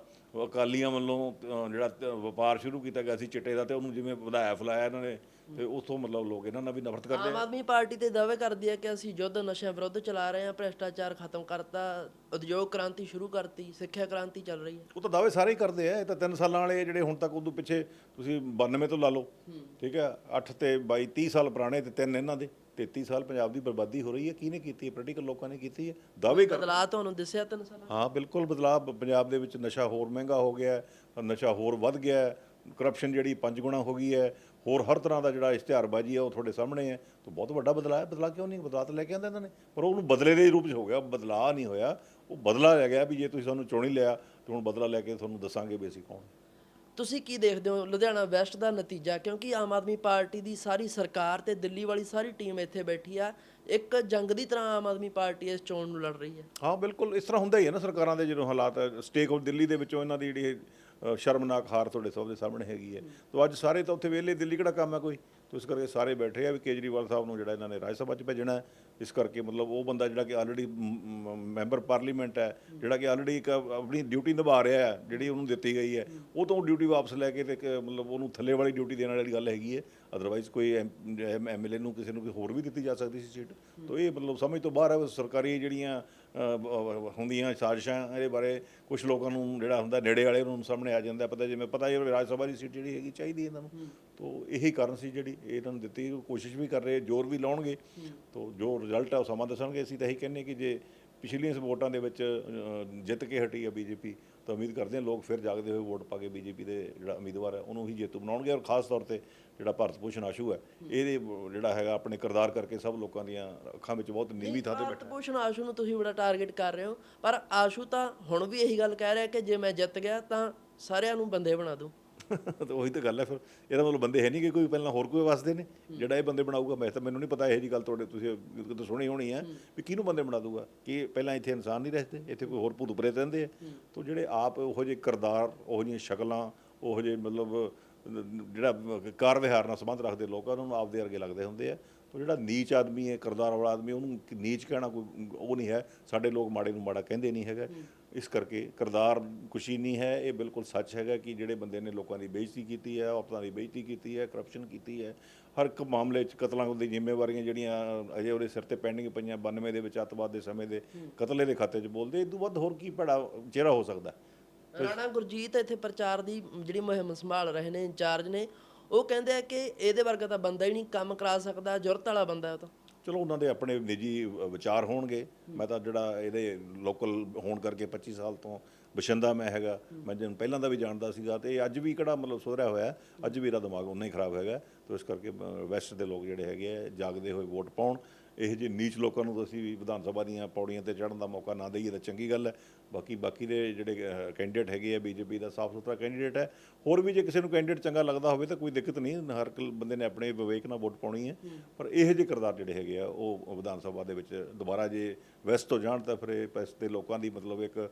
ਅਕਾਲੀਆਂ ਵੱਲੋਂ ਜਿਹੜਾ ਵਪਾਰ ਸ਼ੁਰੂ ਕੀਤਾ ਗਿਆ ਸੀ ਚਿੱਟੇ ਦਾ ਤੇ ਉਹਨੂੰ ਜਿਵੇਂ ਵਧਾਇਆ ਫੁਲਾਇਆ ਇਹਨਾਂ ਨੇ ਤੇ ਉਥੋਂ ਮਤਲਬ ਲੋਕ ਇਹਨਾਂ ਨਾਲ ਵੀ ਨਫ਼ਰਤ ਕਰਦੇ ਆਮ ਆਦਮੀ ਪਾਰਟੀ ਤੇ ਦਾਅਵੇ ਕਰਦੀ ਹੈ ਕਿ ਅਸੀਂ ਯੁੱਧ ਨਸ਼ਿਆਂ ਵਿਰੁੱਧ ਚਲਾ ਰਹੇ ਹਾਂ ਭ੍ਰਿਸ਼ਟਾਚਾਰ ਖਤਮ ਕਰਤਾ ਉਦਯੋਗ ਕ੍ਰਾਂਤੀ ਸ਼ੁਰੂ ਕਰਤੀ ਸਿੱਖਿਆ ਕ੍ਰਾਂਤੀ ਚੱਲ ਰਹੀ ਹੈ ਉਹ ਤਾਂ ਦਾਅਵੇ ਸਾਰੇ ਹੀ ਕਰਦੇ ਆ ਇਹ ਤਾਂ 3 ਸਾਲਾਂ ਵਾਲੇ ਜਿਹੜੇ ਹੁਣ ਤੱਕ ਉਦੋਂ ਪਿੱਛੇ ਤੁਸੀਂ 92 ਤੋਂ ਲਾ ਲਓ ਠੀਕ ਹੈ 8 ਤੇ 22 30 ਸਾਲ ਪੁਰਾਣੇ ਤੇ ਤਿੰਨ ਇਹਨਾਂ ਦੇ 33 ਸਾਲ ਪੰਜਾਬ ਦੀ ਬਰਬਾਦੀ ਹੋ ਰਹੀ ਹੈ ਕਿਹਨੇ ਕੀਤੀ ਹੈ ਪੋਲੀਟੀਕਲ ਲੋਕਾਂ ਨੇ ਕੀਤੀ ਹੈ ਦਾਅਵੇ ਕਰ ਬਦਲਾਅ ਤੁਹਾਨੂੰ ਦਿਸਿਆ ਤਿੰਨ ਸਾਲਾਂ ਹਾਂ ਬਿਲਕੁਲ ਬਦਲਾਅ ਪੰਜਾਬ ਦੇ ਵਿੱਚ ਨਸ਼ਾ ਹੋਰ ਮਹਿੰਗਾ ਹੋ ਗਿਆ ਹੈ ਨਸ਼ਾ ਹੋਰ ਵੱਧ ਗਿਆ ਹੈ ਕਰਪਸ਼ਨ ਜਿਹੜੀ ਪੰਜ ਗੁਣਾ ਹੋ ਗਈ ਹੈ ਹੋਰ ਹਰ ਤਰ੍ਹਾਂ ਦਾ ਜਿਹੜਾ ਇਸ਼ਤਿਹਾਰਬਾਜ਼ੀ ਹੈ ਉਹ ਤੁਹਾਡੇ ਸਾਹਮਣੇ ਹੈ ਤਾਂ ਬਹੁਤ ਵੱਡਾ ਬਦਲਾਅ ਹੈ। ਬਦਲਾਅ ਕਿਉਂ ਨਹੀਂ? ਬਦਲਾਅ ਤਾਂ ਲੈ ਕੇ ਆਂਦੇ ਇਹਨਾਂ ਨੇ। ਪਰ ਉਹਨੂੰ ਬਦਲੇ ਦੇ ਰੂਪ 'ਚ ਹੋ ਗਿਆ ਬਦਲਾਅ ਨਹੀਂ ਹੋਇਆ। ਉਹ ਬਦਲਾ ਲੈ ਗਿਆ ਵੀ ਜੇ ਤੁਸੀਂ ਸਾਨੂੰ ਚੁਣ ਹੀ ਲਿਆ ਤੇ ਹੁਣ ਬਦਲਾ ਲੈ ਕੇ ਤੁਹਾਨੂੰ ਦੱਸਾਂਗੇ ਵੀ ਅਸੀਂ ਕੌਣ। ਤੁਸੀਂ ਕੀ ਦੇਖਦੇ ਹੋ? ਲੁਧਿਆਣਾ ਵੈਸਟ ਦਾ ਨਤੀਜਾ ਕਿਉਂਕਿ ਆਮ ਆਦਮੀ ਪਾਰਟੀ ਦੀ ਸਾਰੀ ਸਰਕਾਰ ਤੇ ਦਿੱਲੀ ਵਾਲੀ ਸਾਰੀ ਟੀਮ ਇੱਥੇ ਬੈਠੀ ਆ। ਇੱਕ ਜੰਗ ਦੀ ਤਰ੍ਹਾਂ ਆਮ ਆਦਮੀ ਪਾਰਟੀ ਇਸ ਚੋਣ ਨੂੰ ਲੜ ਰਹੀ ਹੈ। ਹਾਂ ਬਿਲਕੁਲ। ਇਸ ਤਰ੍ਹਾਂ ਹੁੰਦਾ ਹੀ ਹੈ ਨਾ ਸਰਕਾਰਾਂ ਦੇ ਜਦੋਂ ਹਾਲਾਤ ਸਟੇਕ ਆਫ ਦਿੱਲੀ ਦੇ ਵਿੱਚੋਂ ਇਹਨਾਂ ਦੀ ਜਿਹੜੀ ਸ਼ਰਮਨਾਕ ਹਾਰ ਤੁਹਾਡੇ ਸਭ ਦੇ ਸਾਹਮਣੇ ਹੈਗੀ ਹੈ। ਤਾਂ ਅੱਜ ਸਾਰੇ ਤਾਂ ਉੱਥੇ ਵਿਹਲੇ, ਦਿੱਲੀ ਕਿਹੜਾ ਕੰਮ ਹੈ ਕੋਈ? ਤਾਂ ਇਸ ਕਰਕੇ ਸਾਰੇ ਬੈਠੇ ਆ ਵੀ ਕੇਜਰੀਵਾਲ ਸਾਹਿਬ ਨੂੰ ਜਿਹੜਾ ਇਹਨਾਂ ਨੇ ਰਾਜ ਸਭਾ 'ਚ ਭੇਜਣਾ ਇਸ ਕਰਕੇ ਮਤਲਬ ਉਹ ਬੰਦਾ ਜਿਹੜਾ ਕਿ ਆਲਰੇਡੀ ਮੈਂਬਰ ਪਾਰਲੀਮੈਂਟ ਹੈ, ਜਿਹੜਾ ਕਿ ਆਲਰੇਡੀ ਇੱਕ ਆਪਣੀ ਡਿਊਟੀ ਨਿਭਾ ਰਿਹਾ ਹੈ, ਜਿਹੜੀ ਉਹਨੂੰ ਦਿੱਤੀ ਗਈ ਹੈ, ਉਹ ਤੋਂ ਡਿਊਟੀ ਵਾਪਸ ਲੈ ਕੇ ਤੇ ਇੱਕ ਮਤਲਬ ਉਹਨੂੰ ਥੱਲੇ ਵਾਲੀ ਡਿਊਟੀ ਦੇਣ ਵਾਲੀ ਗੱਲ ਹੈਗੀ ਹੈ। ਅਦਰਵਾਈਜ਼ ਕੋਈ ਐਮਐਲਏ ਨੂੰ ਕਿਸੇ ਨੂੰ ਕੋਈ ਹੋਰ ਵੀ ਦਿੱਤੀ ਜਾ ਸਕਦੀ ਸੀ ਸੀਟ ਤਾਂ ਇਹ ਮਤਲਬ ਸਮਝ ਤੋਂ ਬਾਹਰ ਹੈ ਸਰਕਾਰੀ ਜਿਹੜੀਆਂ ਹੁੰਦੀਆਂ ਸਾਜ਼ਿਸ਼ਾਂ, ਇਹਦੇ ਬਾਰੇ ਕੁਝ ਲੋਕਾਂ ਨੂੰ ਜਿਹੜਾ ਹੁੰਦਾ ਨੇੜੇ ਵਾਲੇ ਨੂੰ ਸਾਹਮਣੇ ਆ ਜਾਂਦਾ, ਪਤਾ ਜਿਵੇਂ ਪਤਾ ਹੀ ਰਾਜ ਸਭਾ ਦੀ ਸੀਟ ਜਿਹੜੀ ਹੈਗੀ ਚਾਹੀਦੀ ਇਹਨਾਂ ਨੂੰ। ਤਾਂ ਇਹੀ ਕਾਰਨ ਸੀ ਜਿਹੜੀ ਇਹਨਾਂ ਨੂੰ ਦਿੱਤੀ ਕੋਸ਼ਿਸ਼ ਵੀ ਕਰ ਰਹੇ, ਜ਼ੋਰ ਵੀ ਲਾਉਣਗੇ। ਤਾਂ ਜ਼ੋਰ ਰਿਜ਼ਲਟ ਹੈ ਉਹ ਸਮਾਂ ਦੱਸਣਗੇ। ਅਸੀਂ ਤਾਂ ਇਹੀ ਕਹਿੰਨੇ ਕਿ ਜੇ ਪਿਛਲੀਆਂ ਵੋਟਾਂ ਦੇ ਵਿੱਚ ਜਿੱਤ ਕੇ ਹਟੀ ਹੈ ਬੀਜੇਪੀ ਤਾਂ ਉਮੀਦ ਕਰਦੇ ਹਾਂ ਲੋਕ ਫਿਰ ਜਾਗਦੇ ਹੋਏ ਵੋਟ ਪਾ ਕੇ ਬੀਜੇਪੀ ਦੇ ਜਿਹੜਾ ਉਮੀਦਵਾਰ ਹੈ ਉਹਨੂੰ ਹੀ ਜੇਤੂ ਬਣਾਉਣਗੇ ਔਰ ਖਾਸ ਤੌਰ ਤੇ ਜਿਹੜਾ ਭਾਰਤ ਭੂਸ਼ਣ ਆਸ਼ੂ ਹੈ ਇਹਦੇ ਜਿਹੜਾ ਹੈਗਾ ਆਪਣੇ ਕਿਰਦਾਰ ਕਰਕੇ ਸਭ ਲੋਕਾਂ ਦੀਆਂ ਅੱਖਾਂ ਵਿੱਚ ਬਹੁਤ ਨੀਵੀਂ ਥਾਂ ਤੇ ਭਾਰਤ ਬੈਠਾ ਭੂਸ਼ਣ ਆਸ਼ੂ ਨੂੰ ਤੁਸੀਂ ਬੜਾ ਟਾਰਗੇਟ ਕਰ ਰਹੇ ਹੋ ਪਰ ਆਸ਼ੂ ਤਾਂ ਹੁਣ ਵੀ ਇਹੀ ਗੱਲ ਕਹਿ ਰਿਹਾ ਕਿ ਜੇ ਮੈਂ ਜਿੱਤ ਗਿਆ ਤਾਂ ਸਾਰਿਆਂ ਨੂੰ ਬੰਦੇ ਬਣਾ ਦੂੰ ਤਾਂ ਉਹੀ ਤਾਂ ਗੱਲ ਹੈ ਫਿਰ। ਇਹਦਾ ਮਤਲਬ ਬੰਦੇ ਹੈ ਨਹੀਂ ਕਿ ਕੋਈ ਪਹਿਲਾਂ ਹੋਰ ਕੋਈ ਵਸਦੇ ਨੇ। ਜਿਹੜਾ ਇਹ ਬੰਦੇ ਬਣਾਊਗਾ, ਮੈਂ ਤਾਂ ਮੈਨੂੰ ਨਹੀਂ ਪਤਾ ਇਹ ਜੀ ਗੱਲ ਤੁਹਾਡੇ ਤੁਸੀਂ ਕਿਤੇ ਸੁਣੀ ਹੋਣੀ ਹੈ ਵੀ ਕਿਹਨੂੰ ਬੰਦੇ ਬਣਾ ਦੂਗਾ ਕਿ ਪਹਿਲਾਂ ਇੱਥੇ ਇਨਸਾਨ ਨਹੀਂ ਰਹਿੰਦੇ, ਇੱਥੇ ਕੋਈ ਹੋਰ ਭੂਤ ਪ੍ਰੇਤ ਰਹਿੰਦੇ ਆ। ਤਾਂ ਜਿਹੜੇ ਆਪ ਉਹੋ ਜਿਹੇ ਕਿਰਦਾਰ, ਉਹੋ ਜਿਹੀਆਂ ਸ਼ਕਲਾਂ, ਉਹੋ ਜਿਹੇ ਮਤਲਬ ਜਿਹੜਾ ਕਾਰ ਵਿਹਾਰ ਨਾਲ ਸੰਬੰਧ ਰੱਖਦੇ ਲੋਕਾਂ ਨੂੰ ਆਪਦੇ ਵਰਗੇ ਲੱਗਦੇ ਹੁੰਦੇ ਆ। ਤਾਂ ਜਿਹੜਾ ਨੀਚ ਆਦਮੀ ਹੈ ਕਿਰਦਾਰ ਵਾਲਾ ਆਦਮੀ, ਉਹਨੂੰ ਨੀਚ ਕਹਿਣਾ ਕੋਈ ਉਹ ਨਹੀਂ ਹੈ। ਸਾਡੇ ਲੋਕ ਮਾੜੇ ਨੂੰ ਮਾੜਾ ਕਹਿੰਦੇ ਨਹੀਂ ਹੈਗਾ। ਇਸ ਕਰਕੇ ਕਿਰਦਾਰ ਖੁਸ਼ੀ ਨਹੀਂ ਹੈ। ਇਹ ਬਿਲਕੁਲ ਸੱਚ ਹੈਗਾ ਕਿ ਜਿਹੜੇ ਬੰਦੇ ਨੇ ਲੋਕਾਂ ਦੀ ਬੇਇੱਜ਼ਤੀ ਕੀਤੀ ਹੈ ਆਪਣਾ ਦੀ ਬੇਇੱਜ਼ਤੀ ਕੀਤੀ ਹੈ ਕਰਪਸ਼ਨ ਕੀਤੀ ਹੈ ਹਰ ਇੱਕ ਮਾਮਲੇ 'ਚ ਕਤਲਾਂ ਦੀ ਜ਼ਿੰਮੇਵਾਰੀਆਂ ਜਿਹੜੀਆਂ ਅਜੇ ਉਹਦੇ ਸਿਰ ਤੇ ਪੈਂਡਿੰਗ ਪਈਆਂ 92 ਦੇ ਵਿੱਚ ਅੱਤਵਾਦ ਦੇ ਸਮੇਂ ਦੇ ਕਤਲੇ ਦੇ ਖਾਤੇ 'ਚ ਬੋਲਦੇ ਇਸ ਤੋਂ ਵੱਧ ਹੋਰ ਕੀ ਭੜਾ ਚਿਹਰਾ ਹੋ ਸਕਦਾ? ਰਾਣਾ ਗੁਰਜੀਤ ਇੱਥੇ ਪ੍ਰਚਾਰ ਦੀ ਜਿਹੜੀ ਮੁਹਿੰਮ ਸੰਭਾਲ ਰਹੇ ਨੇ ਇੰਚਾਰਜ ਨੇ ਉਹ ਕਹਿੰਦੇ ਆ ਕਿ ਇਹਦੇ ਵਰਗਾ ਤਾਂ ਬੰਦਾ ਹੀ ਨਹੀਂ ਕੰਮ ਕਰਾ ਸਕਦਾ ਜ਼ਰੂਰਤ ਵਾਲਾ ਬੰਦਾ ਉਹ ਤਾਂ। ਚਲੋ ਉਹਨਾਂ ਦੇ ਆਪਣੇ ਨਿੱਜੀ ਵਿਚਾਰ ਹੋਣਗੇ। ਮੈਂ ਤਾਂ ਜਿਹੜਾ ਇਹਦੇ ਲੋਕਲ ਹੋਣ ਕਰਕੇ 25 ਸਾਲ ਤੋਂ ਬਸ਼ਿੰਦਾ ਮੈਂ ਹੈਗਾ। ਮੈਂ ਜਿਹਨੂੰ ਪਹਿਲਾਂ ਦਾ ਵੀ ਜਾਣਦਾ ਸੀਗਾ ਤੇ ਇਹ ਅੱਜ ਵੀ ਕਿਹੜਾ ਮਤਲਬ ਸੁਧਰਿਆ ਹੋਇਆ ਅੱਜ ਵੀ ਇਹਦਾ ਦਿਮਾਗ ਉਨਾ ਹੀ ਖਰਾਬ ਹੈਗਾ। ਤੇ ਇਸ ਕਰਕੇ ਵੈਸਟ ਦੇ ਲੋਕ ਜਿਹੜੇ ਹੈਗੇ ਆ, ਜਾਗਦੇ ਹੋਏ ਵੋਟ ਪਾਉਣ। ਇਹ ਜਿਹੇ ਨੀਚ ਲੋਕਾਂ ਨੂੰ ਤਾਂ ਅਸੀਂ ਵੀ ਵਿਧਾਨ ਸਭਾ ਦੀਆਂ ਪੌੜੀਆਂ ਤੇ ਚੜ੍ਹਨ ਦਾ ਮੌਕਾ ਨਾ ਦਈਏ ਤਾਂ ਚੰਗੀ ਗੱਲ ਹੈ। ਬਾਕੀ ਬਾਕੀ ਦੇ ਜਿਹੜੇ ਕੈਂਡੀਡੇਟ ਹੈਗੇ ਆ ਬੀਜੇਪੀ ਦਾ ਸਾਫ਼ ਸੁਥਰਾ ਕੈਂਡੀਡੇਟ ਹੈ। ਹੋਰ ਵੀ ਜੇ ਕਿਸੇ ਨੂੰ ਕੈਂਡੀਡੇਟ ਚੰਗਾ ਲੱਗਦਾ ਹੋਵੇ ਤਾਂ ਕੋਈ ਦਿੱਕਤ ਨਹੀਂ ਹਰ ਇੱਕ ਬੰਦੇ ਨੇ ਆਪਣੇ ਵਿਵੇਕ ਨਾਲ ਵੋਟ ਪਾਉਣੀ ਹੈ। ਪਰ ਇਹ ਜਿਹੇ ਕਿਰਦਾਰ ਜਿਹੜੇ ਹੈਗੇ ਆ ਉਹ ਵਿਧਾਨ ਸਭਾ ਦੇ ਵਿੱਚ ਦੁਬਾਰਾ ਜੇ ਵੈਸਟ ਤੋਂ ਜਾਣ ਤਾਂ ਫਿਰ ਇਹ ਪੈਸ ਦੇ ਲੋਕਾਂ ਦੀ ਮਤਲਬ ਇੱਕ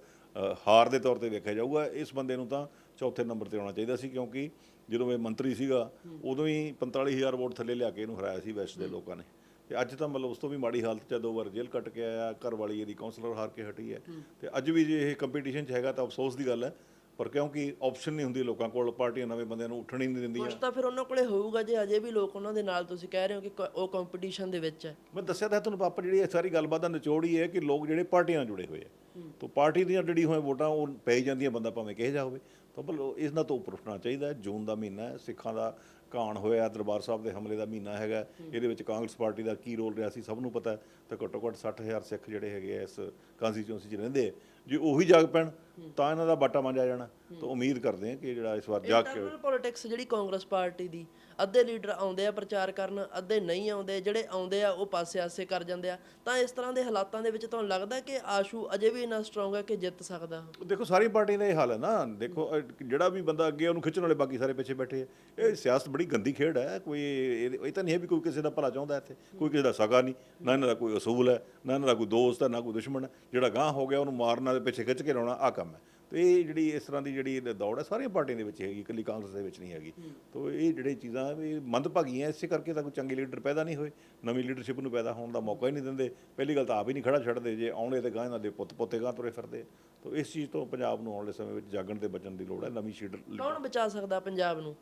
ਹਾਰ ਦੇ ਤੌਰ ਤੇ ਵੇਖਿਆ ਜਾਊਗਾ। ਇਸ ਬੰਦੇ ਨੂੰ ਤਾਂ ਚੌਥੇ ਨੰਬਰ ਤੇ ਆਉਣਾ ਚਾਹੀਦਾ ਸੀ ਕਿਉਂਕਿ ਜਦੋਂ ਇਹ ਮੰਤਰੀ ਸੀਗਾ ਉਦੋਂ ਹੀ 45000 ਵੋਟ ਥੱਲੇ ਲਿਆ ਕੇ ਇਹਨੂੰ ਹਰਾਇਆ ਸੀ ਵੈਸਟ ਦੇ ਲੋਕਾਂ ਨੇ। ਤੇ ਅੱਜ ਤਾਂ ਮਤਲਬ ਉਸ ਤੋਂ ਵੀ ਮਾੜੀ ਹਾਲਤ 'ਚ ਦੋ ਵਾਰ ਜੇਲ੍ਹ ਕੱਟ ਕੇ ਆਇਆ ਘਰ ਵਾਲੀ ਇਹਦੀ ਕਾਉਂਸਲਰ ਹਾਰ ਕੇ ਹਟੀ ਹੈ। ਤੇ ਅੱਜ ਵੀ ਜੇ ਇਹ ਕੰਪੀਟੀਸ਼ਨ 'ਚ ਹੈਗਾ ਤਾਂ ਅਫਸੋਸ ਦੀ ਗੱਲ ਹੈ ਪਰ ਕਿਉਂਕਿ ਆਪਸ਼ਨ ਨਹੀਂ ਹੁੰਦੀ ਲੋਕਾਂ ਕੋਲ ਪਾਰਟੀਆਂ ਨਵੇਂ ਬੰਦਿਆਂ ਨੂੰ ਉੱਠਣ ਹੀ ਨਹੀਂ ਦਿੰਦੀਆਂ। ਕੁਛ ਤਾਂ ਫਿਰ ਉਹਨਾਂ ਕੋਲੇ ਹੋਊਗਾ ਜੇ ਅਜੇ ਵੀ ਲੋਕ ਉਹਨਾਂ ਦੇ ਨਾਲ ਤੁਸੀਂ ਕਹਿ ਰਹੇ ਹੋ ਕਿ ਉਹ ਕੰਪੀਟੀਸ਼ਨ ਦੇ ਵਿੱਚ ਹੈ। ਮੈਂ ਦੱਸਿਆ ਤਾਂ ਤੁਹਾਨੂੰ ਪਾਪਾ ਜਿਹੜੀ ਇਹ ਸਾਰੀ ਗੱਲਬਾਤ ਦਾ ਨਿਚੋੜ ਹੀ ਹੈ ਕਿ ਲੋਕ ਜਿਹੜੇ ਪਾਰਟੀਆਂ ਨਾਲ ਜੁੜੇ ਹੋਏ ਆ। ਤਾਂ ਪਾਰਟੀ ਦੀਆਂ ਜਿਹੜੀ ਹੋਏ ਵੋਟਾਂ ਉਹ ਪੈ ਜਾਂਦੀਆਂ ਬੰਦਾ ਭਾਵੇਂ ਕਿਹੋ ਜਿਹਾ ਹੋਵੇ। ਤਾਂ ਇਸ ਨਾਲ ਤੋਂ ਉੱਪਰ ਉੱਠਣਾ ਚਾਹੀਦਾ ਜੂਨ ਦਾ ਮਹੀਨਾ ਹੈ ਸਿੱਖਾਂ ਦਾ ਕਾਣ ਹੋਇਆ ਦਰਬਾਰ ਸਾਹਿਬ ਦੇ ਹਮਲੇ ਦਾ ਮਹੀਨਾ ਹੈਗਾ। ਇਹਦੇ ਵਿੱਚ ਕਾਂਗਰਸ ਪਾਰਟੀ ਦਾ ਕੀ ਰੋਲ ਰਿਹਾ ਸੀ ਸਭ ਨੂੰ ਪਤਾ ਤਾਂ ਘੱਟੋ ਘੱਟ 60000 ਸਿੱਖ ਜਿਹੜੇ ਹੈਗੇ ਆ ਇਸ ਕਾਂਸਟੀਚੁਐਂਸੀ 'ਚ ਰਹਿੰਦੇ ਆ। ਜੇ ਉਹੀ ਜਾਗ ਪੈਣ ਤਾਂ ਇਹਨਾਂ ਦਾ ਬਾਟਾ ਮੰਜਾ ਜਾਣਾ। ਤਾਂ ਉਮੀਦ ਕਰਦੇ ਹਾਂ ਕਿ ਜਿਹੜਾ ਇਸ ਵਾਰ ਜਾਗ ਕੇ ਪੋਲਿਟਿਕਸ ਜਿਹੜੀ ਕਾਂਗਰਸ ਪਾਰਟੀ ਦੀ ਅੱਧੇ ਲੀਡਰ ਆਉਂਦੇ ਆ ਪ੍ਰਚਾਰ ਕਰਨ, ਅੱਧੇ ਨਹੀਂ ਆਉਂਦੇ, ਜਿਹੜੇ ਆਉਂਦੇ ਆ ਉਹ ਪਾਸੇ-ਆਸੇ ਕਰ ਜਾਂਦੇ ਆ। ਤਾਂ ਇਸ ਤਰ੍ਹਾਂ ਦੇ ਹਾਲਾਤਾਂ ਦੇ ਵਿੱਚ ਤੁਹਾਨੂੰ ਲੱਗਦਾ ਕਿ ਆਸ਼ੂ ਅਜੇ ਵੀ ਇੰਨਾ ਸਟਰੋਂਗ ਹੈ ਕਿ ਜਿੱਤ ਸਕਦਾ? ਦੇਖੋ, ਸਾਰੀ ਪਾਰਟੀ ਦਾ ਇਹ ਹਾਲ ਹੈ ਨਾ। ਦੇਖੋ ਜਿਹੜਾ ਵੀ ਬੰਦਾ ਅੱਗੇ ਉਹਨੂੰ ਖਿੱਚਣ ਵਾਲੇ ਬਾਕੀ ਸਾਰੇ ਪਿੱਛੇ ਬੈਠੇ ਆ। ਇਹ ਸਿਆਸਤ ਬੜੀ ਗੰਦੀ ਖੇਡ ਹੈ। ਕੋਈ ਇਹ ਇਹ ਤਾਂ ਨਹੀਂ ਹੈ ਵੀ ਕੋਈ ਕਿਸੇ ਦਾ ਭਲਾ ਚਾਹੁੰਦਾ ਇੱਥੇ। ਕੋਈ ਕਿਸੇ ਦਾ ਸਗਾ ਨਹੀਂ। ਨਾ ਇਹਨਾਂ ਦਾ ਕੋਈ ਅਸੂਲ ਹੈ, ਨਾ ਇਹਨਾਂ ਦਾ ਕੋਈ ਦੋਸਤ ਹੈ, ਨਾ ਕੋਈ ਦੁਸ਼ਮਣ ਹੈ। ਜਿਹੜਾ ਗਾਂਹ ਹੋ ਗਿਆ, ਉਹਨੂੰ ਮਾਰਨਾ ਦੇ ਪਿੱਛੇ ਖਿੱਚ ਕੇ ਲਾਉਣਾ ਆ ਕੰਮ ਹੈ। ਤੇ ਇਹ ਜਿਹੜੀ ਇਸ ਤਰ੍ਹਾਂ ਦੀ ਜਿਹੜੀ ਦੌੜ ਹੈ ਸਾਰੀਆਂ ਪਾਰਟੀਆਂ ਦੇ ਵਿੱਚ ਹੈਗੀ ਇਕੱਲੀ ਕਾਂਗਰਸ ਦੇ ਵਿੱਚ ਨਹੀਂ ਹੈਗੀ। ਤੋ ਇਹ ਜਿਹੜੇ ਚੀਜ਼ਾਂ ਵੀ ਮੰਦਭਾਗੀਆਂ ਇਸੇ ਕਰਕੇ ਤਾਂ ਕੋਈ ਚੰਗੇ ਲੀਡਰ ਪੈਦਾ ਨਹੀਂ ਹੋਏ। ਨਵੀਂ ਲੀਡਰਸ਼ਿਪ ਨੂੰ ਪੈਦਾ ਹੋਣ ਦਾ ਮੌਕਾ ਹੀ ਨਹੀਂ ਦਿੰਦੇ। ਪਹਿਲੀ ਗੱਲ ਤਾਂ ਆਪ ਹੀ ਨਹੀਂ ਖੜਾ ਛੱਡਦੇ ਜੇ ਆਉਣੇ ਤੇ ਗਾਂ ਇਹਨਾਂ ਦੇ ਪੁੱਤ ਪੋਤੇ ਗਾਂ ਤੁਰੇ ਫਿਰਦੇ ਤੋ ਇਸ ਚੀਜ਼ ਤੋਂ ਪੰਜਾਬ ਨੂੰ ਆਉਣ ਵਾਲੇ ਸਮੇਂ ਵਿੱਚ ਜਾਗਣ ਤੇ ਬਚਣ ਦੀ ਲੋੜ ਹੈ ਨਵੀਂ ਸ਼ੀਡ ਕੌਣ ਬਚਾ ਸਕਦਾ ਪੰਜਾਬ ਨੂੰ?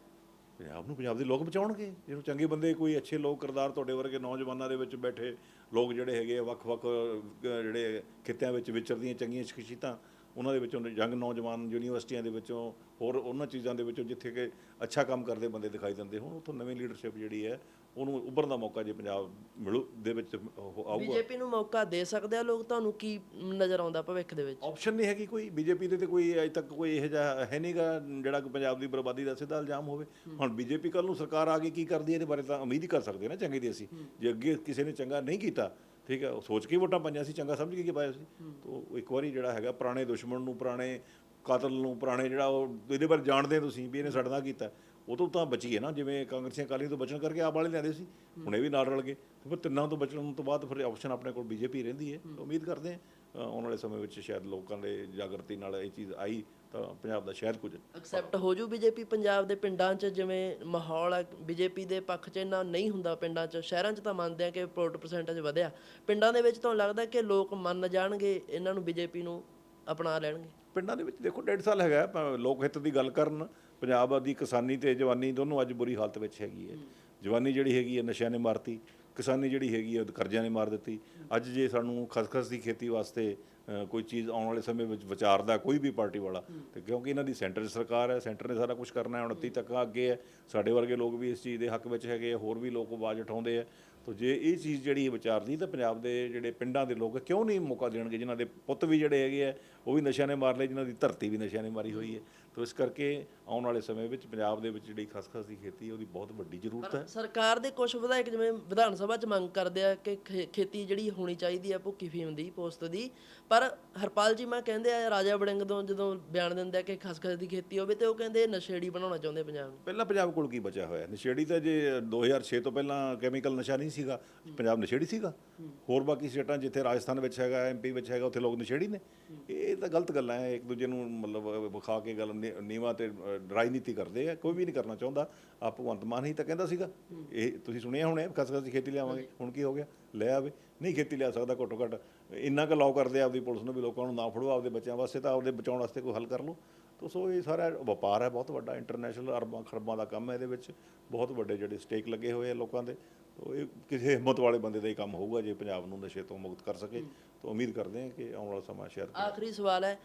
ਪੰਜਾਬ ਨੂੰ ਪੰਜਾਬ ਦੇ ਲੋਕ ਬਚਾਉਣਗੇ। ਜਿਹਨੂੰ ਚੰਗੇ ਬੰਦੇ ਕੋਈ ਅੱਛੇ ਲੋਕ ਕਿਰਦਾਰ ਤੁਹਾਡੇ ਵਰਗੇ ਨੌਜਵਾਨਾਂ ਦੇ ਵਿੱਚ ਬੈਠੇ ਲੋਕ ਜਿਹੜੇ ਹੈਗੇ ਵੱਖ-ਵੱਖ ਜਿਹੜੇ ਖਿੱਤਿਆਂ ਵਿੱਚ ਵਿਚਰਦੀਆਂ ਚੰਗੀਆਂ ਸ਼ਖਸੀਅਤਾਂ ਉਹਨਾਂ ਦੇ ਵਿੱਚੋਂ ਯੰਗ ਨੌਜਵਾਨ ਯੂਨੀਵਰਸਿਟੀਆਂ ਦੇ ਵਿੱਚੋਂ ਹੋਰ ਉਹਨਾਂ ਚੀਜ਼ਾਂ ਦੇ ਵਿੱਚੋਂ ਜਿੱਥੇ ਕਿ ਅੱਛਾ ਕੰਮ ਕਰਦੇ ਬੰਦੇ ਦਿਖਾਈ ਦਿੰਦੇ ਹੁਣ ਉੱਥੋਂ ਨਵੀਂ ਲੀਡਰਸ਼ਿਪ ਜਿਹੜੀ ਹੈ ਉਹਨੂੰ ਉੱਭਰਨ ਦਾ ਮੌਕਾ ਜੇ ਪੰਜਾਬ ਮਿਲੂ ਦੇ ਵਿੱਚ ਆਊਗਾ। ਬੀਜੇਪੀ ਨੂੰ ਮੌਕਾ ਦੇ ਸਕਦੇ ਆ ਲੋਕ ਤੁਹਾਨੂੰ ਕੀ ਨਜ਼ਰ ਆਉਂਦਾ ਭਵਿੱਖ ਦੇ ਵਿੱਚ? ਆਪਸ਼ਨ ਨਹੀਂ ਹੈਗੀ ਕੋਈ ਬੀਜੇਪੀ ਦੇ ਤੇ ਕੋਈ ਅਜੇ ਤੱਕ ਕੋਈ ਇਹੋ ਜਿਹਾ ਹੈ ਨਹੀਂਗਾ ਜਿਹੜਾ ਕਿ ਪੰਜਾਬ ਦੀ ਬਰਬਾਦੀ ਦਾ ਸਿੱਧਾ ਇਲਜ਼ਾਮ ਹੋਵੇ। ਹੁਣ ਬੀਜੇਪੀ ਕੱਲ ਨੂੰ ਸਰਕਾਰ ਆ ਕੇ ਕੀ ਕਰਦੀ ਹੈ ਇਹਦੇ ਬਾਰੇ ਤਾਂ ਉਮੀਦ ਹੀ ਕਰ ਸਕਦੇ ਨਾ ਚੰਗੀ ਦੀ ਅਸੀਂ। ਜੇ ਅੱਗੇ ਕਿਸੇ ਨੇ ਚੰਗਾ ਨਹੀਂ ਕੀਤਾ ਠੀਕ ਹੈ ਉਹ ਸੋਚ ਕੇ ਵੋਟਾਂ ਪਾਈਆਂ ਸੀ ਚੰਗਾ ਸਮਝ ਕੇ ਕੀ ਪਾਇਆ ਸੀ। ਤੋਂ ਇੱਕ ਵਾਰੀ ਜਿਹੜਾ ਹੈਗਾ ਪੁਰਾਣੇ ਦੁਸ਼ਮਣ ਨੂੰ ਪੁਰਾਣੇ ਕਾਤਲ ਨੂੰ ਪੁਰਾਣੇ ਜਿਹੜਾ ਉਹ ਇਹਦੇ ਬਾਰੇ ਜਾਣਦੇ ਤੁਸੀਂ ਵੀ ਇਹਨੇ ਸਾਡੇ ਨਾਲ ਕੀਤਾ। ਉਹ ਤੋਂ ਤਾਂ ਬਚੀਏ ਨਾ ਜਿਵੇਂ ਕਾਂਗਰਸੀਆਂ ਅਕਾਲੀ ਤੋਂ ਬਚਣ ਕਰਕੇ ਆਪ ਵਾਲੇ ਲਿਆਂਦੇ ਸੀ ਹੁਣ ਇਹ ਵੀ ਨਾਲ ਰਲ ਗਏ। ਫਿਰ ਤਿੰਨਾਂ ਤੋਂ ਬਚਣ ਤੋਂ ਬਾਅਦ ਫਿਰ ਆਪਸ਼ਨ ਆਪਣੇ ਕੋਲ ਬੀਜੇਪੀ ਰਹਿੰਦੀ ਹੈ। ਉਮੀਦ ਕਰਦੇ ਹਾਂ ਆਉਣ ਵਾਲੇ ਸਮੇਂ ਵਿੱਚ ਸ਼ਾਇਦ ਲੋਕਾਂ ਦੇ ਜਾਗਰਤੀ ਨਾਲ ਇਹ ਚੀਜ਼ ਆਈ ਤਾਂ ਪੰਜਾਬ ਦਾ ਸ਼ਾਇਦ ਕੁਝ ਐਕਸੈਪਟ ਹੋ ਜੂ ਬੀਜੇਪੀ ਪੰਜਾਬ ਦੇ ਪਿੰਡਾਂ 'ਚ ਜਿਵੇਂ ਮਾਹੌਲ ਹੈ ਬੀਜੇਪੀ ਦੇ ਪੱਖ 'ਚ ਇੰਨਾ ਨਹੀਂ ਹੁੰਦਾ ਪਿੰਡਾਂ 'ਚ ਸ਼ਹਿਰਾਂ 'ਚ ਤਾਂ ਮੰਨਦੇ ਆ ਕਿ ਵੋਟ ਪਰਸੈਂਟੇਜ ਵਧਿਆ। ਪਿੰਡਾਂ ਦੇ ਵਿੱਚ ਤੁਹਾਨੂੰ ਲੱਗਦਾ ਕਿ ਲੋਕ ਮੰਨ ਜਾਣਗੇ ਇਹਨਾਂ ਨੂੰ ਬੀਜੇਪੀ ਨੂੰ ਅਪਣਾ ਲੈਣਗੇ? ਪਿੰਡਾਂ ਦੇ ਵਿੱਚ ਦੇਖੋ ਡੇਢ ਸਾਲ ਹੈਗਾ ਲੋਕ ਹਿੱਤ ਦੀ ਗੱਲ ਕਰਨ ਪੰਜਾਬ ਦੀ ਕਿਸਾਨੀ ਤੇ ਜਵਾਨੀ ਦੋਨੋਂ ਅੱਜ ਬੁਰੀ ਹਾਲਤ ਵਿੱਚ ਹੈਗੀ ਹੈ। ਜਵਾਨੀ ਜਿਹੜੀ ਹੈਗੀ ਹੈ ਨਸ਼ਿਆਂ ਨੇ ਮਾਰਤੀ ਕਿਸਾਨੀ ਜਿਹੜੀ ਹੈਗੀ ਹੈ ਕਰਜ਼ਿਆਂ ਨੇ ਮਾਰ ਦਿੱਤੀ। ਅੱਜ ਜੇ ਸਾਨੂੰ ਖਸਖਸ ਦੀ ਖੇਤੀ ਵਾਸਤੇ ਕੋਈ ਚੀਜ਼ ਆਉਣ ਵਾਲੇ ਸਮੇਂ ਵਿੱਚ ਵਿਚਾਰਦਾ ਕੋਈ ਵੀ ਪਾਰਟੀ ਵਾਲਾ, ਤੇ ਕਿਉਂਕਿ ਇਹਨਾਂ ਦੀ ਸੈਂਟਰ ਸਰਕਾਰ ਹੈ, ਸੈਂਟਰ ਨੇ ਸਾਰਾ ਕੁਝ ਕਰਨਾ ਹੈ 29 ਤੱਕ ਅੱਗੇ ਹੈ। ਸਾਡੇ ਵਰਗੇ ਲੋਕ ਵੀ ਇਸ ਚੀਜ਼ ਦੇ ਹੱਕ ਵਿੱਚ ਹੈਗੇ ਆ ਹੋਰ ਵੀ ਲੋਕ ਆਵਾਜ਼ ਉਠਾਉਂਦੇ ਆ ਤੋ ਜੇ ਇਹ ਚੀਜ਼ ਜਿਹੜੀ ਵਿਚਾਰਦੀ ਤਾਂ ਪੰਜਾਬ ਦੇ ਜਿਹੜੇ ਪਿੰਡਾਂ ਦੇ ਲੋਕ ਕਿਉਂ ਨਹੀਂ ਮੌਕਾ ਦੇਣਗੇ? ਜਿਨ੍ਹਾਂ ਦੇ ਪੁੱਤ ਵੀ ਜਿਹੜੇ ਹੈਗੇ ਆ ਉਹ ਵੀ ਨਸ਼ਿਆਂ ਨੇ ਮਾਰ ਲਏ, ਜਿਨ੍ਹਾਂ ਦੀ ਧਰਤੀ ਵੀ ਨਸ਼ਿਆਂ ਨੇ ਮਾਰੀ ਹੋਈ ਹੈ। ਤੋ ਇਸ ਕਰਕੇ ਆਉਣ ਵਾਲੇ ਸਮੇਂ ਵਿੱਚ ਪੰਜਾਬ ਦੇ ਵਿੱਚ ਜਿਹੜੀ ਖਸਖਸ ਦੀ ਖੇਤੀ ਹੈ ਉਹਦੀ ਬਹੁਤ ਵੱਡੀ ਜ਼ਰੂਰਤ ਹੈ। ਸਰਕਾਰ ਦੇ ਕੁਝ ਵਿਧਾਇਕ ਜਿਵੇਂ ਵਿਧਾਨ ਸਭਾ 'ਚ ਮੰਗ ਕਰਦੇ ਆ ਕਿ ਖੇ- ਖੇਤੀ ਜਿਹੜੀ ਹੋਣੀ ਚਾਹੀਦੀ ਆ ਭੁੱਕੀ ਫੀਮ ਦੀ ਪੋਸਤ ਦੀ। ਪਰ ਹਰਪਾਲ ਜੀ ਮੈਂ ਕਹਿੰਦੇ ਆ ਰਾਜਾ ਵੜਿੰਗ ਤੋਂ ਜਦੋਂ ਬਿਆਨ ਦਿੰਦੇ ਆ ਕਿ ਖਸਖਸ ਦੀ ਖੇਤੀ ਹੋਵੇ ਤੇ ਉਹ ਕਹਿੰਦੇ ਨਸ਼ੇੜੀ ਬਣਾਉਣਾ ਚਾਹੁੰਦੇ ਪੰਜਾਬ ਨੂੰ। ਪਹਿਲਾਂ ਪੰਜਾਬ ਕੋਲ ਕੀ ਬਚਿਆ ਹੋਇਆ? ਨਸ਼ੇੜੀ ਤਾਂ ਜੇ 2006 ਤੋਂ ਪਹਿਲਾਂ ਕੈਮੀਕਲ ਨਸ਼ਾ ਨਹੀਂ ਸੀਗਾ ਪੰਜਾਬ ਨਸ਼ੇੜੀ ਸੀਗਾ। ਹੋਰ ਬਾਕੀ ਸਟੇਟਾਂ ਜਿੱਥੇ ਰਾਜਸਥਾਨ ਵਿੱਚ ਹੈਗਾ ਐਮਪੀ ਵਿੱਚ ਹੈਗਾ ਉੱਥੇ ਲੋਕ ਨਸ਼ੇੜੀ ਨੇ। ਇਹ ਤਾਂ ਗਲਤ ਗੱਲਾਂ ਹੈ ਇੱਕ ਦੂਜੇ ਨੂੰ ਮਤਲਬ ਵਿਖਾ ਕੇ ਗੱਲ ਨੀਵਾਂ ਤੇ ਅ, ਰਾਜਨੀਤੀ ਕਰਦੇ ਆ ਕੋਈ ਵੀ ਨਹੀਂ ਕਰਨਾ ਚਾਹੁੰਦਾ। ਆ ਭਗਵੰਤ ਮਾਨ ਹੀ ਤਾਂ ਕਹਿੰਦਾ ਸੀਗਾ। ਇਹ ਤੁਸੀਂ ਸੁਣਿਆ ਹੋਣਾ ਖਸਖਸ ਦੀ ਖੇਤੀ ਲਿਆਵਾਂਗੇ। ਹੁਣ ਕੀ ਹੋ ਗਿਆ? ਲੈ ਆਵੇ। ਨਹੀਂ ਖੇਤੀ ਲਿਆ ਸਕਦਾ ਘੱਟੋ ਘੱਟ। ਇੰਨਾ ਕੁ ਲਾਓ ਕਰਦੇ ਆਪਦੀ ਪੁਲਿਸ ਨੂੰ ਵੀ ਲੋਕਾਂ ਨੂੰ ਨਾ ਫੜੋ ਆਪਦੇ ਬੱਚਿਆਂ ਵਾਸਤੇ ਤਾਂ ਆਪਦੇ ਬਚਾਉਣ ਵਾਸਤੇ ਕੋਈ ਹੱਲ ਕਰ ਲਓ। ਤੋ ਸੋ ਇਹ ਸਾਰਾ ਵਪਾਰ ਹੈ ਬਹੁਤ ਵੱਡਾ। ਇੰਟਰਨੈਸ਼ਨਲ ਅਰਬਾਂ ਖਰਬਾਂ ਦਾ ਕੰਮ ਹੈ ਇਹਦੇ ਵਿੱਚ। ਬਹੁਤ ਵੱਡੇ ਜਿਹੜੇ ਸਟੇਕ ਲੱਗੇ ਹੋਏ ਆ ਲੋਕਾਂ ਦੇ। ਤੋ ਇਹ ਕਿਸੇ ਹਿੰਮਤ ਵਾਲੇ ਬੰਦੇ ਦਾ ਹੀ ਕੰਮ ਹੋਊਗਾ ਜੇ ਪੰਜਾਬ ਨੂੰ ਨਸ਼ੇ ਤੋਂ ਮੁਕਤ ਕਰ ਸਕੇ। ਤਾਂ ਉਮੀਦ ਕਰਦੇ ਹਾਂ ਕਿ ਆਉਣ ਵਾਲਾ ਸਮਾਂ ਸ਼ਾਇਦ ਆਖਰੀ ਸਵਾਲ ਹੈ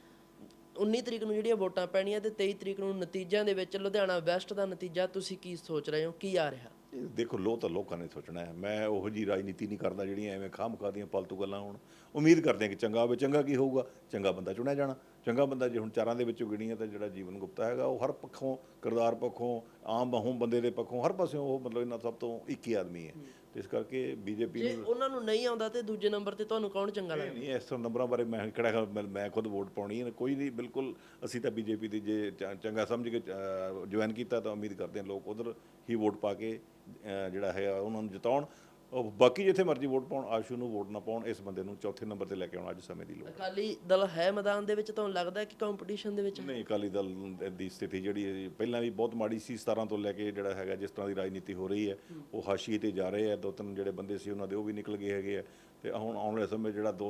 19 ਤਰੀਕ ਨੂੰ ਜਿਹੜੀਆਂ ਵੋਟਾਂ ਪੈਣੀਆਂ ਤੇ 23 ਤਰੀਕ ਨੂੰ ਨਤੀਜਿਆਂ ਦੇ ਵਿੱਚ ਲੁਧਿਆਣਾ ਵੈਸਟ ਦਾ ਨਤੀਜਾ ਤੁਸੀਂ ਕੀ ਸੋਚ ਰਹੇ ਹੋ? ਕੀ ਆ ਰਿਹਾ? ਦੇਖੋ ਲੋ ਤਾਂ ਲੋਕਾਂ ਨੇ ਸੋਚਣਾ ਹੈ। ਮੈਂ ਉਹੋ ਜੀ ਰਾਜਨੀਤੀ ਨਹੀਂ ਕਰਦਾ ਜਿਹੜੀਆਂ ਐਵੇਂ ਖਾਮਖਾ ਦੀਆਂ ਪਾਲਤੂ ਗੱਲਾਂ ਹੋਣ। ਉਮੀਦ ਕਰਦੇ ਹਾਂ ਕਿ ਚੰਗਾ ਹੋਵੇ। ਚੰਗਾ ਕੀ ਹੋਊਗਾ? ਚੰਗਾ ਬੰਦਾ ਚੁਣਿਆ ਜਾਣਾ। ਚੰਗਾ ਬੰਦਾ ਜੇ ਹੁਣ ਚਾਰਾਂ ਦੇ ਵਿੱਚੋਂ ਗਿਣੀਆਂ ਤਾਂ ਜਿਹੜਾ ਜੀਵਨ ਗੁਪਤਾ ਹੈਗਾ ਉਹ ਹਰ ਪੱਖੋਂ ਕਿਰਦਾਰ ਪੱਖੋਂ ਆਮ ਬਹੂ ਬੰਦੇ ਦੇ ਪੱਖੋਂ ਹਰ ਪਾਸਿਓਂ ਉਹ ਮਤਲਬ ਇਹਨਾਂ ਸਭ ਤੋਂ ਇੱਕ ਹੀ ਆਦਮੀ ਹੈ। ਇਸ ਕਰਕੇ ਬੀਜੇਪੀ ਜੇ ਉਹਨਾਂ ਨੂੰ ਨਹੀਂ ਆਉਂਦਾ ਤੇ ਦੂਜੇ ਨੰਬਰ ਤੇ ਤੁਹਾਨੂੰ ਕੌਣ ਚੰਗਾ ਲੱਗਦਾ? ਨਹੀਂ ਇਸ ਤਰ੍ਹਾਂ ਨੰਬਰਾਂ ਬਾਰੇ ਮੈਂ ਕਿਹੜਾ ਮੈਂ- ਮੈਂ ਖੁਦ ਵੋਟ ਪਾਉਣੀ ਹੈ। ਕੋਈ ਨਹੀਂ ਬਿਲਕੁਲ ਅਸੀਂ ਤਾਂ ਬੀਜੇਪੀ ਦੀ ਜੇ ਚ- ਚੰਗਾ ਸਮਝ ਕੇ ਜੁਆਇਨ ਕੀਤਾ ਤਾਂ ਉਮੀਦ ਕਰਦੇ ਹਾਂ ਲੋਕ ਉਧਰ ਹੀ ਵੋਟ ਪਾ ਕੇ ਅ, ਜਿਹੜਾ ਹੈ ਉਹਨਾਂ ਨੂੰ ਜਿਤਾਉਣ। ਉਹ ਬਾਕੀ ਜਿੱਥੇ ਮਰਜ਼ੀ ਵੋਟ ਪਾਉਣ ਆਸ਼ੂ ਨੂੰ ਵੋਟ ਨਾ ਪਾਉਣ ਇਸ ਬੰਦੇ ਨੂੰ ਚੌਥੇ ਨੰਬਰ ਤੇ ਲੈ ਕੇ ਆਉਣਾ ਅੱਜ ਸਮੇਂ ਦੀ ਲੋੜ। ਅਕਾਲੀ ਦਲ ਹੈ ਮੈਦਾਨ ਦੇ ਵਿੱਚ ਤੁਹਾਨੂੰ ਲੱਗਦਾ ਕਿ ਕੰਪੀਟੀਸ਼ਨ ਦੇ ਵਿੱਚ? ਨਹੀਂ ਅਕਾਲੀ ਦਲ ਦੀ ਸਥਿਤੀ ਜਿਹੜੀ ਹੈ, ਪਹਿਲਾਂ ਵੀ ਬਹੁਤ ਮਾੜੀ ਸੀ 17 ਤੋਂ ਲੈ ਕੇ ਜਿਹੜਾ ਹੈਗਾ ਜਿਸ ਤਰ੍ਹਾਂ ਦੀ ਰਾਜਨੀਤੀ ਹੋ ਰਹੀ ਹੈ ਉਹ ਹਾਸ਼ੀਏ ਤੇ ਜਾ ਰਹੇ ਆ ਦੋ ਤਿੰਨ ਜਿਹੜੇ ਬੰਦੇ ਸੀ ਉਹਨਾਂ ਦੇ ਉਹ ਵੀ ਨਿਕਲ ਗਏ ਹੈਗੇ ਆ ਤੇ ਹੁਣ ਆਉਣ ਵਾਲੇ ਸਮੇਂ ਜਿਹੜਾ 2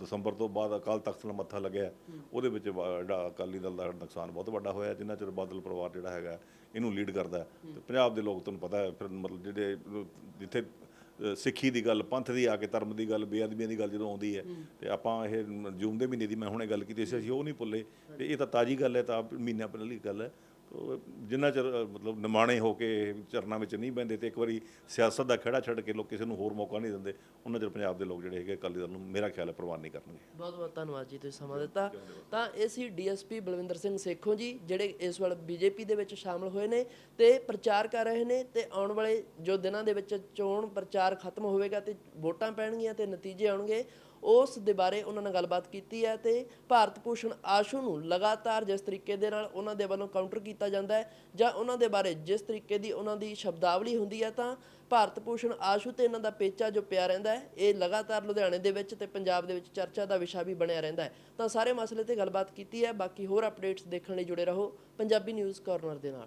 ਦਸੰਬਰ ਤੋਂ ਬਾਅਦ ਅਕਾਲ ਤਖਤ ਨਾਲ ਮੱਥਾ ਲੱਗਿਆ ਉਹਦੇ ਵਿੱਚ ਵਾ- ਜਿਹੜਾ ਅਕਾਲੀ ਦਲ ਦਾ ਨੁਕਸਾਨ ਬਹੁਤ ਵੱਡਾ ਹੋਇਆ ਜਿੰਨਾ ਚਿਰ ਬਾਦਲ ਪਰਿਵਾਰ ਜਿਹੜਾ ਹੈਗਾ ਇਹਨੂੰ ਲੀਡ ਕਰਦਾ ਹੈ। ਤੇ ਪੰਜਾਬ ਦੇ ਲੋਕ ਤੁਹਾਨੂੰ ਪਤਾ ਹੈ ਫਿਰ ਮਤਲਬ ਜਿਹੜੇ ਜਿੱਥੇ ਸਿੱਖੀ ਦੀ ਗੱਲ, ਪੰਥ ਦੀ ਆ ਕੇ ਧਰਮ ਦੀ ਗੱਲ, ਬੇਅਦਬੀਆਂ ਦੀ ਗੱਲ ਜਦੋਂ ਆਉਂਦੀ ਹੈ, ਤੇ ਆਪਾਂ ਇਹ ਜੂਨ ਦੇ ਮਹੀਨੇ ਦੀ ਮੈਂ ਹੁਣੇ ਗੱਲ ਕੀਤੀ ਸੀ, ਅਸੀਂ ਉਹ ਨਹੀਂ ਭੁੱਲੇ, ਤੇ ਇਹ ਤਾਂ ਤਾਜੀ ਗੱਲ ਹੈ, ਤਾਂ ਮਹੀਨਿਆਂ ਪਹਿਲਾਂ ਦੀ ਗੱਲ ਹੈ। ਜਿੰਨਾ ਚਿਰ ਮਤਲਬ ਨਿਮਾਣੇ ਹੋ ਕੇ ਚਰਨਾਂ ਵਿੱਚ ਨਹੀਂ ਬੈੰਦੇ ਤੇ ਇੱਕ ਵਾਰੀ ਸਿਆਸਤ ਦਾ ਖੜਾ ਛੱਡ ਕੇ ਲੋਕ ਕਿਸੇ ਨੂੰ ਹੋਰ ਮੌਕਾ ਨਹੀਂ ਦਿੰਦੇ, ਉਹਨਾਂ ਚਿਰ ਪੰਜਾਬ ਦੇ ਲੋਕ ਜਿਹੜੇ ਹੈਗੇ ਅਕਾਲੀ ਦਲ ਨੂੰ ਮੇਰਾ ਖਿਆਲ ਹੈ ਪ੍ਰਵਾਨ ਨਹੀਂ ਕਰਨਗੇ। ਬਹੁਤ ਬਹੁਤ ਧੰਨਵਾਦ ਜੀ ਤੁਸੀਂ ਸਮਾਂ ਦਿੱਤਾ। ਤਾਂ ਇਹ ਸੀ ਡੀਐਸਪੀ ਬਲਵਿੰਦਰ ਸਿੰਘ ਸੇਖੋਂ ਜੀ, ਜਿਹੜੇ ਇਸ ਵੇਲੇ ਬੀਜੇਪੀ ਦੇ ਵਿੱਚ ਸ਼ਾਮਲ ਹੋਏ ਨੇ ਤੇ ਪ੍ਰਚਾਰ ਕਰ ਰਹੇ ਨੇ ਤੇ ਆਉਣ ਵਾਲੇ ਜੋ ਦਿਨਾਂ ਦੇ ਵਿੱਚ ਚੋਣ ਪ੍ਰਚਾਰ ਖਤਮ ਹੋਵੇਗਾ ਤੇ ਵੋਟਾਂ ਪੈਣਗੀਆਂ ਤੇ ਨਤੀਜੇ ਆਉਣਗੇ। ਉਸ ਦੇ ਬਾਰੇ ਉਹਨਾਂ ਨਾਲ ਗੱਲਬਾਤ ਕੀਤੀ ਹੈ ਤੇ ਭਾਰਤ ਭੂਸ਼ਣ ਆਸ਼ੂ ਨੂੰ ਲਗਾਤਾਰ ਜਿਸ ਤਰੀਕੇ ਦੇ ਨਾਲ ਉਹਨਾਂ ਦੇ ਵੱਲੋਂ ਕਾਊਂਟਰ ਕੀਤਾ ਜਾਂਦਾ ਹੈ ਜਾਂ ਉਹਨਾਂ ਦੇ ਬਾਰੇ ਜਿਸ ਤਰੀਕੇ ਦੀ ਉਹਨਾਂ ਦੀ ਸ਼ਬਦਾਵਲੀ ਹੁੰਦੀ ਹੈ ਤਾਂ ਭਾਰਤ ਭੂਸ਼ਣ ਆਸ਼ੂ ਤੇ ਇਹਨਾਂ ਦਾ ਪੇਚਾ ਜੋ ਪਿਆ ਰਹਿੰਦਾ ਹੈ, ਇਹ ਲਗਾਤਾਰ ਲੁਧਿਆਣੇ ਦੇ ਵਿੱਚ ਤੇ ਪੰਜਾਬ ਦੇ ਵਿੱਚ ਚਰਚਾ ਦਾ ਵਿਸ਼ਾ ਵੀ ਬਣਿਆ ਰਹਿੰਦਾ ਹੈ। ਤਾਂ ਸਾਰੇ ਮਸਲੇ ਤੇ ਗੱਲਬਾਤ ਕੀਤੀ ਹੈ, ਬਾਕੀ ਹੋਰ ਅਪਡੇਟਸ ਦੇਖਣ ਲਈ ਜੁੜੇ ਰਹੋ ਪੰਜਾਬੀ ਨਿਊਜ਼ ਕਾਰਨਰ ਦੇ ਨਾਲ।